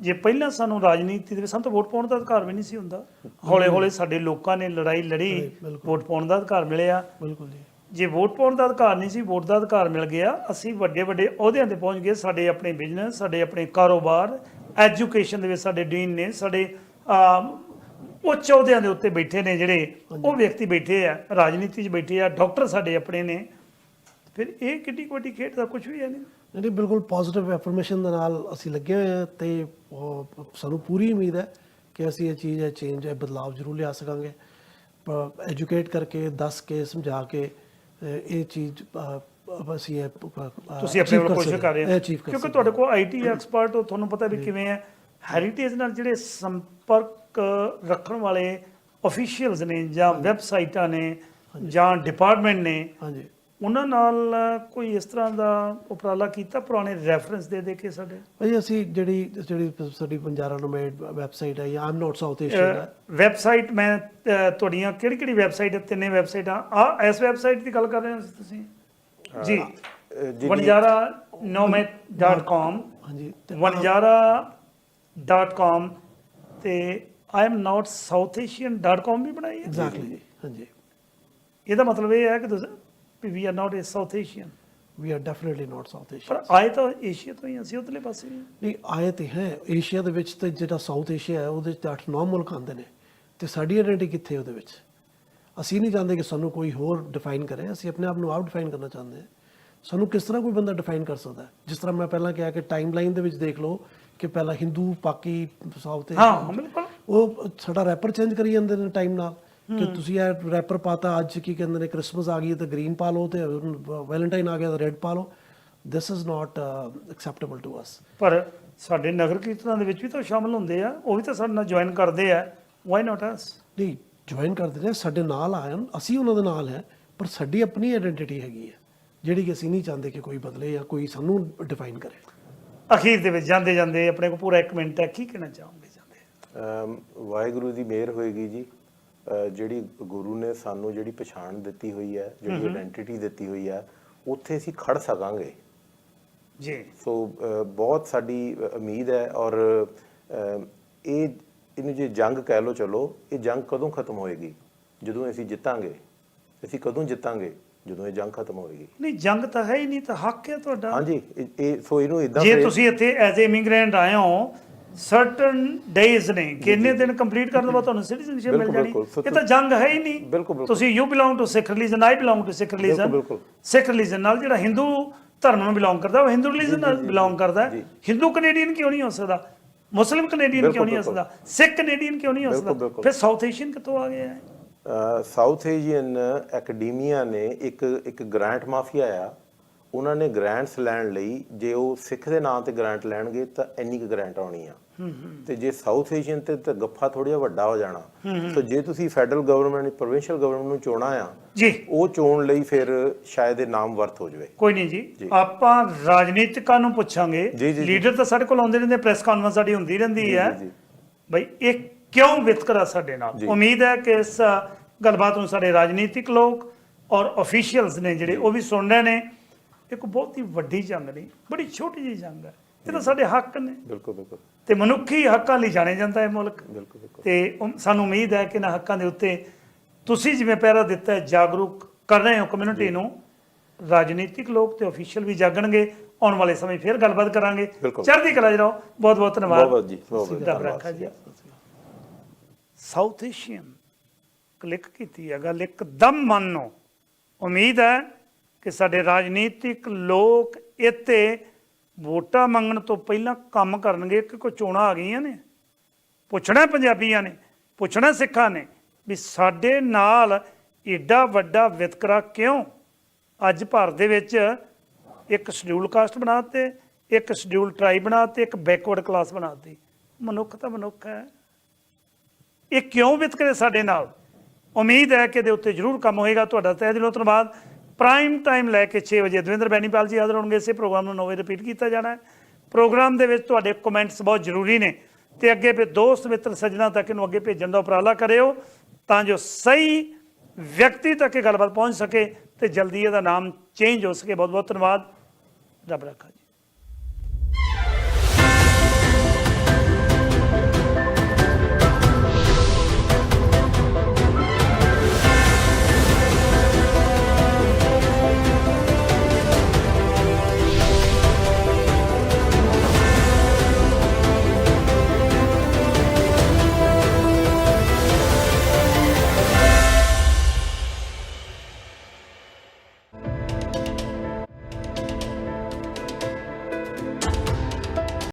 A: ਜੇ ਪਹਿਲਾਂ ਸਾਨੂੰ ਰਾਜਨੀਤੀ ਦੇ ਵਿੱਚ ਸਾਨੂੰ ਤਾਂ ਵੋਟ ਪਾਉਣ ਦਾ ਅਧਿਕਾਰ ਵੀ ਨਹੀਂ ਸੀ ਹੁੰਦਾ। ਹੌਲੇ ਹੌਲੇ ਸਾਡੇ ਲੋਕਾਂ ਨੇ ਲੜਾਈ ਲੜੀ ਵੋਟ ਪਾਉਣ ਦਾ ਅਧਿਕਾਰ ਮਿਲਿਆ।
C: ਬਿਲਕੁਲ ਜੀ।
A: ਜੇ ਵੋਟ ਪਾਉਣ ਦਾ ਅਧਿਕਾਰ ਨਹੀਂ ਸੀ ਵੋਟ ਦਾ ਅਧਿਕਾਰ ਮਿਲ ਗਿਆ ਅਸੀਂ ਵੱਡੇ ਵੱਡੇ ਅਹੁਦਿਆਂ ਤੇ ਪਹੁੰਚ ਗਏ ਸਾਡੇ ਆਪਣੇ ਬਿਜ਼ਨਸ ਸਾਡੇ ਆਪਣੇ ਕਾਰੋਬਾਰ ਐਜੂਕੇਸ਼ਨ ਦੇ ਵਿੱਚ ਸਾਡੇ ਡੀਨ ਨੇ ਸਾਡੇ ਉੱਚ ਅਹੁਦਿਆਂ ਦੇ ਉੱਤੇ ਬੈਠੇ ਨੇ ਜਿਹੜੇ ਉਹ ਵਿਅਕਤੀ ਬੈਠੇ ਆ ਰਾਜਨੀਤੀ 'ਚ ਬੈਠੇ ਆ ਡਾਕਟਰ ਸਾਡੇ ਆਪਣੇ ਨੇ। ਫਿਰ ਇਹ ਕਿੱਡੀ ਵੱਡੀ ਖੇਡ ਦਾ ਕੁਝ ਵੀ ਹੈ ਨਹੀਂ।
C: ਨਹੀਂ ਬਿਲਕੁਲ ਪੋਜ਼ਿਟਿਵ ਐਫਰਮੇਸ਼ਨ ਦੇ ਨਾਲ ਅਸੀਂ ਲੱਗੇ ਹੋਏ ਹਾਂ ਤੇ ਸਾਨੂੰ ਪੂਰੀ ਉਮੀਦ ਹੈ ਕਿ ਅਸੀਂ ਇਹ ਚੀਜ਼ ਹੈ ਚੇਂਜ ਹੈ ਬਦਲਾਵ ਜ਼ਰੂਰ ਲਿਆ ਸਕਾਂਗੇ। ਐਜੂਕੇਟ ਕਰਕੇ ਦੱਸ ਕੇ ਸਮਝਾ ਕੇ ਇਹ ਚੀਜ਼ ਅਸੀਂ ਇਹ,
A: ਤੁਸੀਂ ਆਪਣੇ ਵੱਲੋਂ ਕੋਸ਼ਿਸ਼ ਕਰ ਰਹੇ ਹੋ। ਕਿਉਂਕਿ ਤੁਹਾਡੇ ਕੋਲ ਆਈਟੀ ਐਕਸਪਰਟ ਹੋ ਤੁਹਾਨੂੰ ਪਤਾ ਵੀ ਕਿਵੇਂ ਹੈ। ਹੈਰੀਟੇਜ ਨਾਲ ਜਿਹੜੇ ਸੰਪਰਕ ਰੱਖਣ ਵਾਲੇ ਅਫੀਸ਼ੀਅਲਸ ਨੇ ਜਾਂ ਵੈਬਸਾਈਟਾਂ ਨੇ ਜਾਂ ਡਿਪਾਰਟਮੈਂਟ ਨੇ
C: ਹਾਂਜੀ।
A: ਉਹਨਾਂ ਨਾਲ ਕੋਈ ਇਸ ਤਰ੍ਹਾਂ ਦਾ ਉਪਰਾਲਾ ਕੀਤਾ ਪੁਰਾਣੇ ਰੈਫਰੈਂਸ ਦੇ ਦੇ ਕੇ ਸਾਡੇ?
C: ਭਾਈ ਅਸੀਂ ਜਿਹੜੀ ਜਿਹੜੀ ਸਾਡੀ ਬੰਜਾਰਾ ਨੋਮੇਡ ਵੈਬਸਾਈਟ ਹੈ ਜਾਂ ਆਮ ਨਾਟ ਸਾਊਥ ਏਸ਼ੀਅਨ ਹੈ।
A: ਵੈਬਸਾਈਟ ਮੈਂ ਤੁਹਾਡੀਆਂ ਕਿਹੜੀ ਕਿਹੜੀ ਵੈਬਸਾਈਟ ਤਿੰਨੇ ਵੈਬਸਾਈਟਾਂ ਆ। ਇਸ ਵੈਬਸਾਈਟ ਦੀ ਗੱਲ ਕਰ ਰਹੇ ਹੋ ਤੁਸੀਂ? ਜੀ। ਵਣਜਾਰਾ nomad.com
C: ਹਾਂਜੀ।
A: ਵਣਜਾਰਾ.com ਤੇ i am not south asian.com ਵੀ ਬਣਾਈ ਹੈ?
C: ਐਗਜ਼ੈਕਟਲੀ ਜੀ ਹਾਂਜੀ।
A: ਇਹਦਾ ਮਤਲਬ ਇਹ ਹੈ ਕਿ ਤੁਸੀਂ we are not South Asian
C: we are definitely not South Asian
A: ਪਰ ਆਏ ਤਾਂ ਏਸ਼ੀਆ ਤੋਂ ਹੀ ਅਸੀਂ ਉਤਲੇ ਪਾਸੇ।
C: ਨਹੀਂ ਆਏ ਤੇ ਹੈ। ਏਸ਼ੀਆ ਦੇ ਵਿੱਚ ਤੇ ਜਿਹੜਾ ਸਾਊਥ ਏਸ਼ੀਆ ਹੈ ਉਹਦੇ ਚ 8-9 ਮੁਲਕ ਆਉਂਦੇ ਨੇ। ਤੇ ਸਾਡੀ ਆਇਡੈਂਟੀ ਕਿੱਥੇ ਉਹਦੇ ਵਿੱਚ? ਅਸੀਂ ਨਹੀਂ ਚਾਹੁੰਦੇ ਕਿ ਸਾਨੂੰ ਕੋਈ ਹੋਰ ਡਿਫਾਈਨ ਕਰੇ। ਅਸੀਂ ਆਪਣੇ ਆਪ ਨੂੰ ਆਪ ਡਿਫਾਈਨ ਕਰਨਾ ਚਾਹੁੰਦੇ ਹਾਂ। ਸਾਨੂੰ ਕਿਸ ਤਰ੍ਹਾਂ ਕੋਈ ਬੰਦਾ ਡਿਫਾਈਨ ਕਰ ਸਕਦਾ? ਜਿਸ ਤਰ੍ਹਾਂ ਮੈਂ ਪਹਿਲਾਂ ਕਿਹਾ ਕਿ ਟਾਈਮਲਾਈਨ ਦੇ ਵਿੱਚ ਦੇਖ ਲਓ ਕਿ ਪਹਿਲਾਂ ਹਿੰਦੂ ਪਾਕੀ ਸਾਊਥ
A: ਹਾਂ ਬਿਲਕੁਲ।
C: ਉਹ ਸਾਡਾ ਰੈਪਰ ਚੇਂਜ ਕਰੀ ਜਾਂਦੇ ਨੇ ਟਾਈਮ ਨਾਲ। ਕਿ ਤੁਸੀਂ ਇਹ ਰੈਪਰ ਪਾਤਾ ਅੱਜ ਕੀ ਕਹਿੰਦੇ ਨੇ ਕ੍ਰਿਸਮਸ ਆ ਗਈ ਹੈ ਤਾਂ ਗ੍ਰੀਨ ਪਾ ਲਓ ਤੇ ਵੈਲੈਂਟਾਈਨ ਆ ਗਿਆ ਤਾਂ ਰੈੱਡ ਪਾ ਲਓ। This is not acceptable to us
A: ਪਰ ਸਾਡੇ ਨਗਰ ਕੀਰਤਨਾਂ ਦੇ ਵਿੱਚ ਵੀ ਤਾਂ ਸ਼ਾਮਲ ਹੁੰਦੇ ਆ ਉਹ ਵੀ ਤਾਂ ਸਾਡੇ ਨਾਲ ਜੁਆਇਨ ਕਰਦੇ ਆ। ਵਾਈ ਨਾਟ ਅਸ
C: ਨਹੀਂ ਜੁਆਇਨ ਕਰਦੇ ਨੇ ਸਾਡੇ ਨਾਲ ਆਣ ਅਸੀਂ ਉਹਨਾਂ ਦੇ ਨਾਲ ਹੈ ਪਰ ਸਾਡੀ ਆਪਣੀ ਆਇਡੈਂਟੀਟੀ ਹੈਗੀ ਹੈ ਜਿਹੜੀ ਕਿ ਅਸੀਂ ਨਹੀਂ ਚਾਹੁੰਦੇ ਕਿ ਕੋਈ ਬਦਲੇ ਜਾਂ ਕੋਈ ਸਾਨੂੰ ਡਿਫਾਈਨ ਕਰੇ।
A: ਅਖੀਰ ਦੇ ਵਿੱਚ ਜਾਂਦੇ ਜਾਂਦੇ ਆਪਣੇ ਕੋਲ ਪੂਰਾ 1 ਮਿੰਟ ਹੈ ਕੀ ਕਹਿਣਾ ਚਾਹੋਗੇ ਜਾਂਦੇ?
B: ਵਾਹਿਗੁਰੂ ਦੀ ਮਿਹਰ ਹੋਏਗੀ ਜੀ। ਜਿਹੜੀ ਗੁਰੂ ਨੇ ਸਾਨੂੰ ਜਿਹੜੀ ਪਛਾਣ ਦਿੱਤੀ ਹੋਈ ਹੈ ਜਿਹੜੀ ਆਇਡੈਂਟੀਟੀ ਦਿੱਤੀ ਹੋਈ ਹੈ ਉੱਥੇ ਅਸੀਂ ਖੜ ਸਕਾਂਗੇ।
A: ਜੀ।
B: ਸੋ ਬਹੁਤ ਸਾਡੀ ਉਮੀਦ ਹੈ ਔਰ ਇਹ ਇਹਨੂੰ ਜੇ ਜੰਗ ਕਹਿ ਲੋ ਚਲੋ ਇਹ ਜੰਗ ਕਦੋਂ ਖਤਮ ਹੋਏਗੀ? ਜਦੋਂ ਅਸੀਂ ਜਿੱਤਾਂਗੇ। ਅਸੀਂ ਕਦੋਂ ਜਿੱਤਾਂਗੇ? ਜਦੋਂ ਇਹ ਜੰਗ ਖਤਮ ਹੋਏਗੀ।
A: ਨਹੀਂ ਜੰਗ ਤਾਂ ਹੈ ਹੀ ਨਹੀਂ ਤਾਂ ਹੱਕ ਹੈ ਤੁਹਾਡਾ।
B: ਹਾਂਜੀ ਇਹ- ਇਹ ਸੋ ਇਹਨੂੰ ਇਦਾਂ
A: ਜੇ ਤੁਸੀਂ ਇੱਥੇ ਐਜ਼ ਅ ਇਮੀਗ੍ਰੈਂਟ ਆਏ ਹੋ ਸਰਟਨ ਡੇਜ਼ ਨੇ ਕਿੰਨੇ ਦਿਨ ਕੰਪਲੀਟ ਕਰਨ ਤੋਂ ਬਾਅਦ ਤੁਹਾਨੂੰ ਸਿਟੀਜ਼ਨਸ਼ਿਪ ਮਿਲ ਜਾਣੀ? ਇਹ ਤਾਂ ਜੰਗ ਹੈ ਹੀ ਨਹੀਂ। ਤੁਸੀਂ you belong to Sikh religion I belong to Sikh religion. Sikh religion ਨਾਲ ਜਿਹੜਾ ਹਿੰਦੂ ਧਰਮ ਨੂੰ ਬਿਲੋਂਗ ਕਰਦਾ ਉਹ ਹਿੰਦੂ ਰਿਲੀਜਨ ਨਾਲ ਬਿਲੋਂਗ ਕਰਦਾ। ਹਿੰਦੂ ਕੈਨੇਡੀਅਨ ਕਿਉਂ ਨਹੀਂ ਹੋ ਸਕਦਾ? ਮੁਸਲਿਮ ਕੈਨੇਡੀਅਨ ਕਿਉਂ ਨਹੀਂ ਹੋ ਸਕਦਾ? ਸਿੱਖ ਕੈਨੇਡੀਅਨ ਕਿਉਂ ਨਹੀਂ ਹੋ ਸਕਦਾ। ਫਿਰ ਸਾਊਥ ਏਸ਼ੀਅਨ ਕਿੱਥੋਂ ਆ ਗਿਆ ਹੈ
B: ਸਾਊਥ ਏਸ਼ੀਅਨ ਐਕੈਡਮੀਆ ਨੇ ਇੱਕ ਇੱਕ ਗ੍ਰਾਂਟ ਮਾਫੀਆ ਆ। ਉਹਨਾਂ ਨੇ ਗ੍ਰਾਂਟਸ ਲੈਣ ਲਈ ਜੇ ਉਹ ਸਿੱਖ ਦੇ ਨਾਂ ਤੇ ਗ੍ਰਾਂਟ ਲੈਣਗੇ ਤਾਂ ਇੰਨੀ ਕੁ ਗ੍ਰਾਂਟ ਆਉਣੀ ਆ। ਤੇ ਜੇ ਸਾਊਥ ਏਸ਼ੀਅਨ ਤੇ ਤਾਂ ਗੱਫਾ ਥੋੜਾ ਜਿਹਾ ਵੱਡਾ ਹੋ ਜਾਣਾ। ਸੋ ਜੇ ਤੁਸੀਂ ਫੈਡਰਲ ਗਵਰਨਮੈਂਟ ਪ੍ਰੋਵਿੰਸ਼ੀਅਲ ਗਵਰਨਮੈਂਟ ਨੂੰ ਚੋਣਾ ਆ
A: ਜੀ।
B: ਉਹ ਚੋਣ ਲਈ ਫਿਰ ਸ਼ਾਇਦ ਇਹ ਨਾਮ ਵਰਤ ਹੋ ਜਾਵੇ।
A: ਕੋਈ ਨਹੀਂ ਜੀ। ਆਪਾਂ ਰਾਜਨੀਤਿਕਾਂ ਨੂੰ ਪੁੱਛਾਂਗੇ।
B: ਜੀ, ਜੀ, ਜੀ।
A: ਲੀਡਰ ਤਾਂ ਸਾਡੇ ਕੋਲ ਆਉਂਦੇ ਰਹਿੰਦੇ ਪ੍ਰੈਸ ਕਾਨਫਰੰਸ ਸਾਡੀ ਹੁੰਦੀ ਰਹਿੰਦੀ ਹੈ।
B: ਜੀ।
A: ਬਈ ਇਹ ਕਿਉਂ ਵਿਤਕਰਾ ਸਾਡੇ ਨਾਲ?
B: ਜੀ।
A: ਉਮੀਦ ਹੈ ਕਿ ਇਸ ਗੱਲਬਾਤ ਨੂੰ ਸਾਡੇ ਰਾਜਨੀਤਿਕ ਲੋਕ ਔਰ ਅਫੀਸ਼ੀਅਲਸ ਨੇ ਜਿਹੜੇ ਉਹ ਵੀ ਸੁਣ ਰਹੇ ਨੇ। ਇੱਕ ਬਹੁਤ ਹੀ ਵੱਡੀ ਜੰਗ ਨਹੀਂ ਬੜੀ ਛੋਟੀ ਜਿਹੀ ਜੰਗ ਹੈ। ਇਹ ਤਾਂ ਸਾਡੇ ਹੱਕ ਨੇ।
B: ਬਿਲਕੁਲ ਬਿਲਕੁਲ।
A: ਤੇ ਮਨੁੱਖੀ ਹੱਕਾਂ ਲਈ ਜਾਣੇ ਜਾਂਦਾ ਹੈ ਮੁਲਕ।
B: ਬਿਲਕੁਲ ਬਿਲਕੁਲ।
A: ਤੇ ਸਾਨੂੰ ਉਮੀਦ ਹੈ ਕਿ ਇਹਨਾਂ ਹੱਕਾਂ ਦੇ ਉੱਤੇ ਤੁਸੀਂ ਜਿਵੇਂ ਪਹਿਰਾ ਦਿੱਤਾ ਹੈ ਜਾਗਰੂਕ ਕਰ ਰਹੇ ਹੋ ਕਮਿਊਨਿਟੀ ਨੂੰ ਰਾਜਨੀਤਿਕ ਲੋਕ ਤੇ ਅਫੀਸ਼ੀਅਲ ਵੀ ਜਾਗਣਗੇ ਆਉਣ ਵਾਲੇ ਸਮੇਂ ਫਿਰ ਗੱਲਬਾਤ ਕਰਾਂਗੇ।
B: ਬਿਲਕੁਲ।
A: ਚੜ੍ਹਦੀ ਕਲਾ ਰਹੋ। ਬਹੁਤ ਬਹੁਤ ਧੰਨਵਾਦ।
B: ਬਹੁਤ ਬਹੁਤ ਜੀ ਬਹੁਤ ਧੰਨਵਾਦ।
A: ਰੱਖਾ ਜੀ। ਸਾਊਥ ਏਸ਼ੀਅਨ ਕਲਿੱਕ ਕੀਤੀ ਹੈ। ਗੱਲ ਇੱਕਦਮ ਮੰਨੋ। ਉਮੀਦ ਹੈ ਕਿ ਸਾਡੇ ਰਾਜਨੀਤਿਕ ਲੋਕ ਇੱਥੇ ਵੋਟਾਂ ਮੰਗਣ ਤੋਂ ਪਹਿਲਾਂ ਕੰਮ ਕਰਨਗੇ ਕਿ ਕੋਈ ਚੋਣਾਂ ਆ ਗਈਆਂ ਨੇ। ਪੁੱਛਣਾ ਪੰਜਾਬੀਆਂ ਨੇ, ਪੁੱਛਣਾ ਸਿੱਖਾਂ ਨੇ ਵੀ ਸਾਡੇ ਨਾਲ ਏਡਾ ਵੱਡਾ ਵਿਤਕਰਾ ਕਿਉਂ? ਅੱਜ ਭਾਰਤ ਦੇ ਵਿੱਚ ਇੱਕ ਸ਼ਡਿਊਲ ਕਾਸਟ ਬਣਾਤੇ ਇੱਕ ਸ਼ਡਿਊਲ ਟ੍ਰਾਈਬ ਬਣਾਤੇ ਇੱਕ ਬੈਕਵਰਡ ਕਲਾਸ ਬਣਾਤੀ ਮਨੁੱਖ ਤਾਂ ਮਨੁੱਖ ਹੈ। ਇਹ ਕਿਉਂ ਵਿਤਕਰੇ ਸਾਡੇ ਨਾਲ? ਉਮੀਦ ਹੈ ਕਿ ਇਹਦੇ ਉੱਤੇ ਜ਼ਰੂਰ ਕੰਮ ਹੋਏਗਾ। ਤੁਹਾਡਾ ਤਹਿ ਦਿਲੋਂ ਧੰਨਵਾਦ। ਪ੍ਰਾਈਮ ਟਾਈਮ ਲੈ ਕੇ 6 ਵਜੇ। ਦਵਿੰਦਰ ਬੈਨੀਪਾਲ ਜੀ ਹਾਜ਼ਰ ਹੋਣਗੇ। ਇਸੇ ਪ੍ਰੋਗਰਾਮ ਨੂੰ 9 ਵਜੇ ਰਿਪੀਟ ਕੀਤਾ ਜਾਣਾ ਹੈ। ਪ੍ਰੋਗਰਾਮ ਦੇ ਵਿੱਚ ਤੁਹਾਡੇ ਕਮੈਂਟਸ ਬਹੁਤ ਜ਼ਰੂਰੀ ਨੇ। ਤੇ ਅੱਗੇ ਫਿਰ ਦੋਸਤ ਮਿੱਤਰ ਸੱਜਣਾ ਤੱਕ ਇਹਨੂੰ ਅੱਗੇ ਭੇਜਣ ਦਾ ਉਪਰਾਲਾ ਕਰਿਓ, ਤਾਂ ਜੋ ਸਹੀ ਵਿਅਕਤੀ ਤੱਕ ਇਹ ਗੱਲਬਾਤ ਪਹੁੰਚ ਸਕੇ ਤੇ ਜਲਦੀ ਇਹਦਾ ਨਾਮ ਚੇਂਜ ਹੋ ਸਕੇ। ਬਹੁਤ ਬਹੁਤ ਧੰਨਵਾਦ। ਰੱਬ ਰੱਖਾ ਜੀ।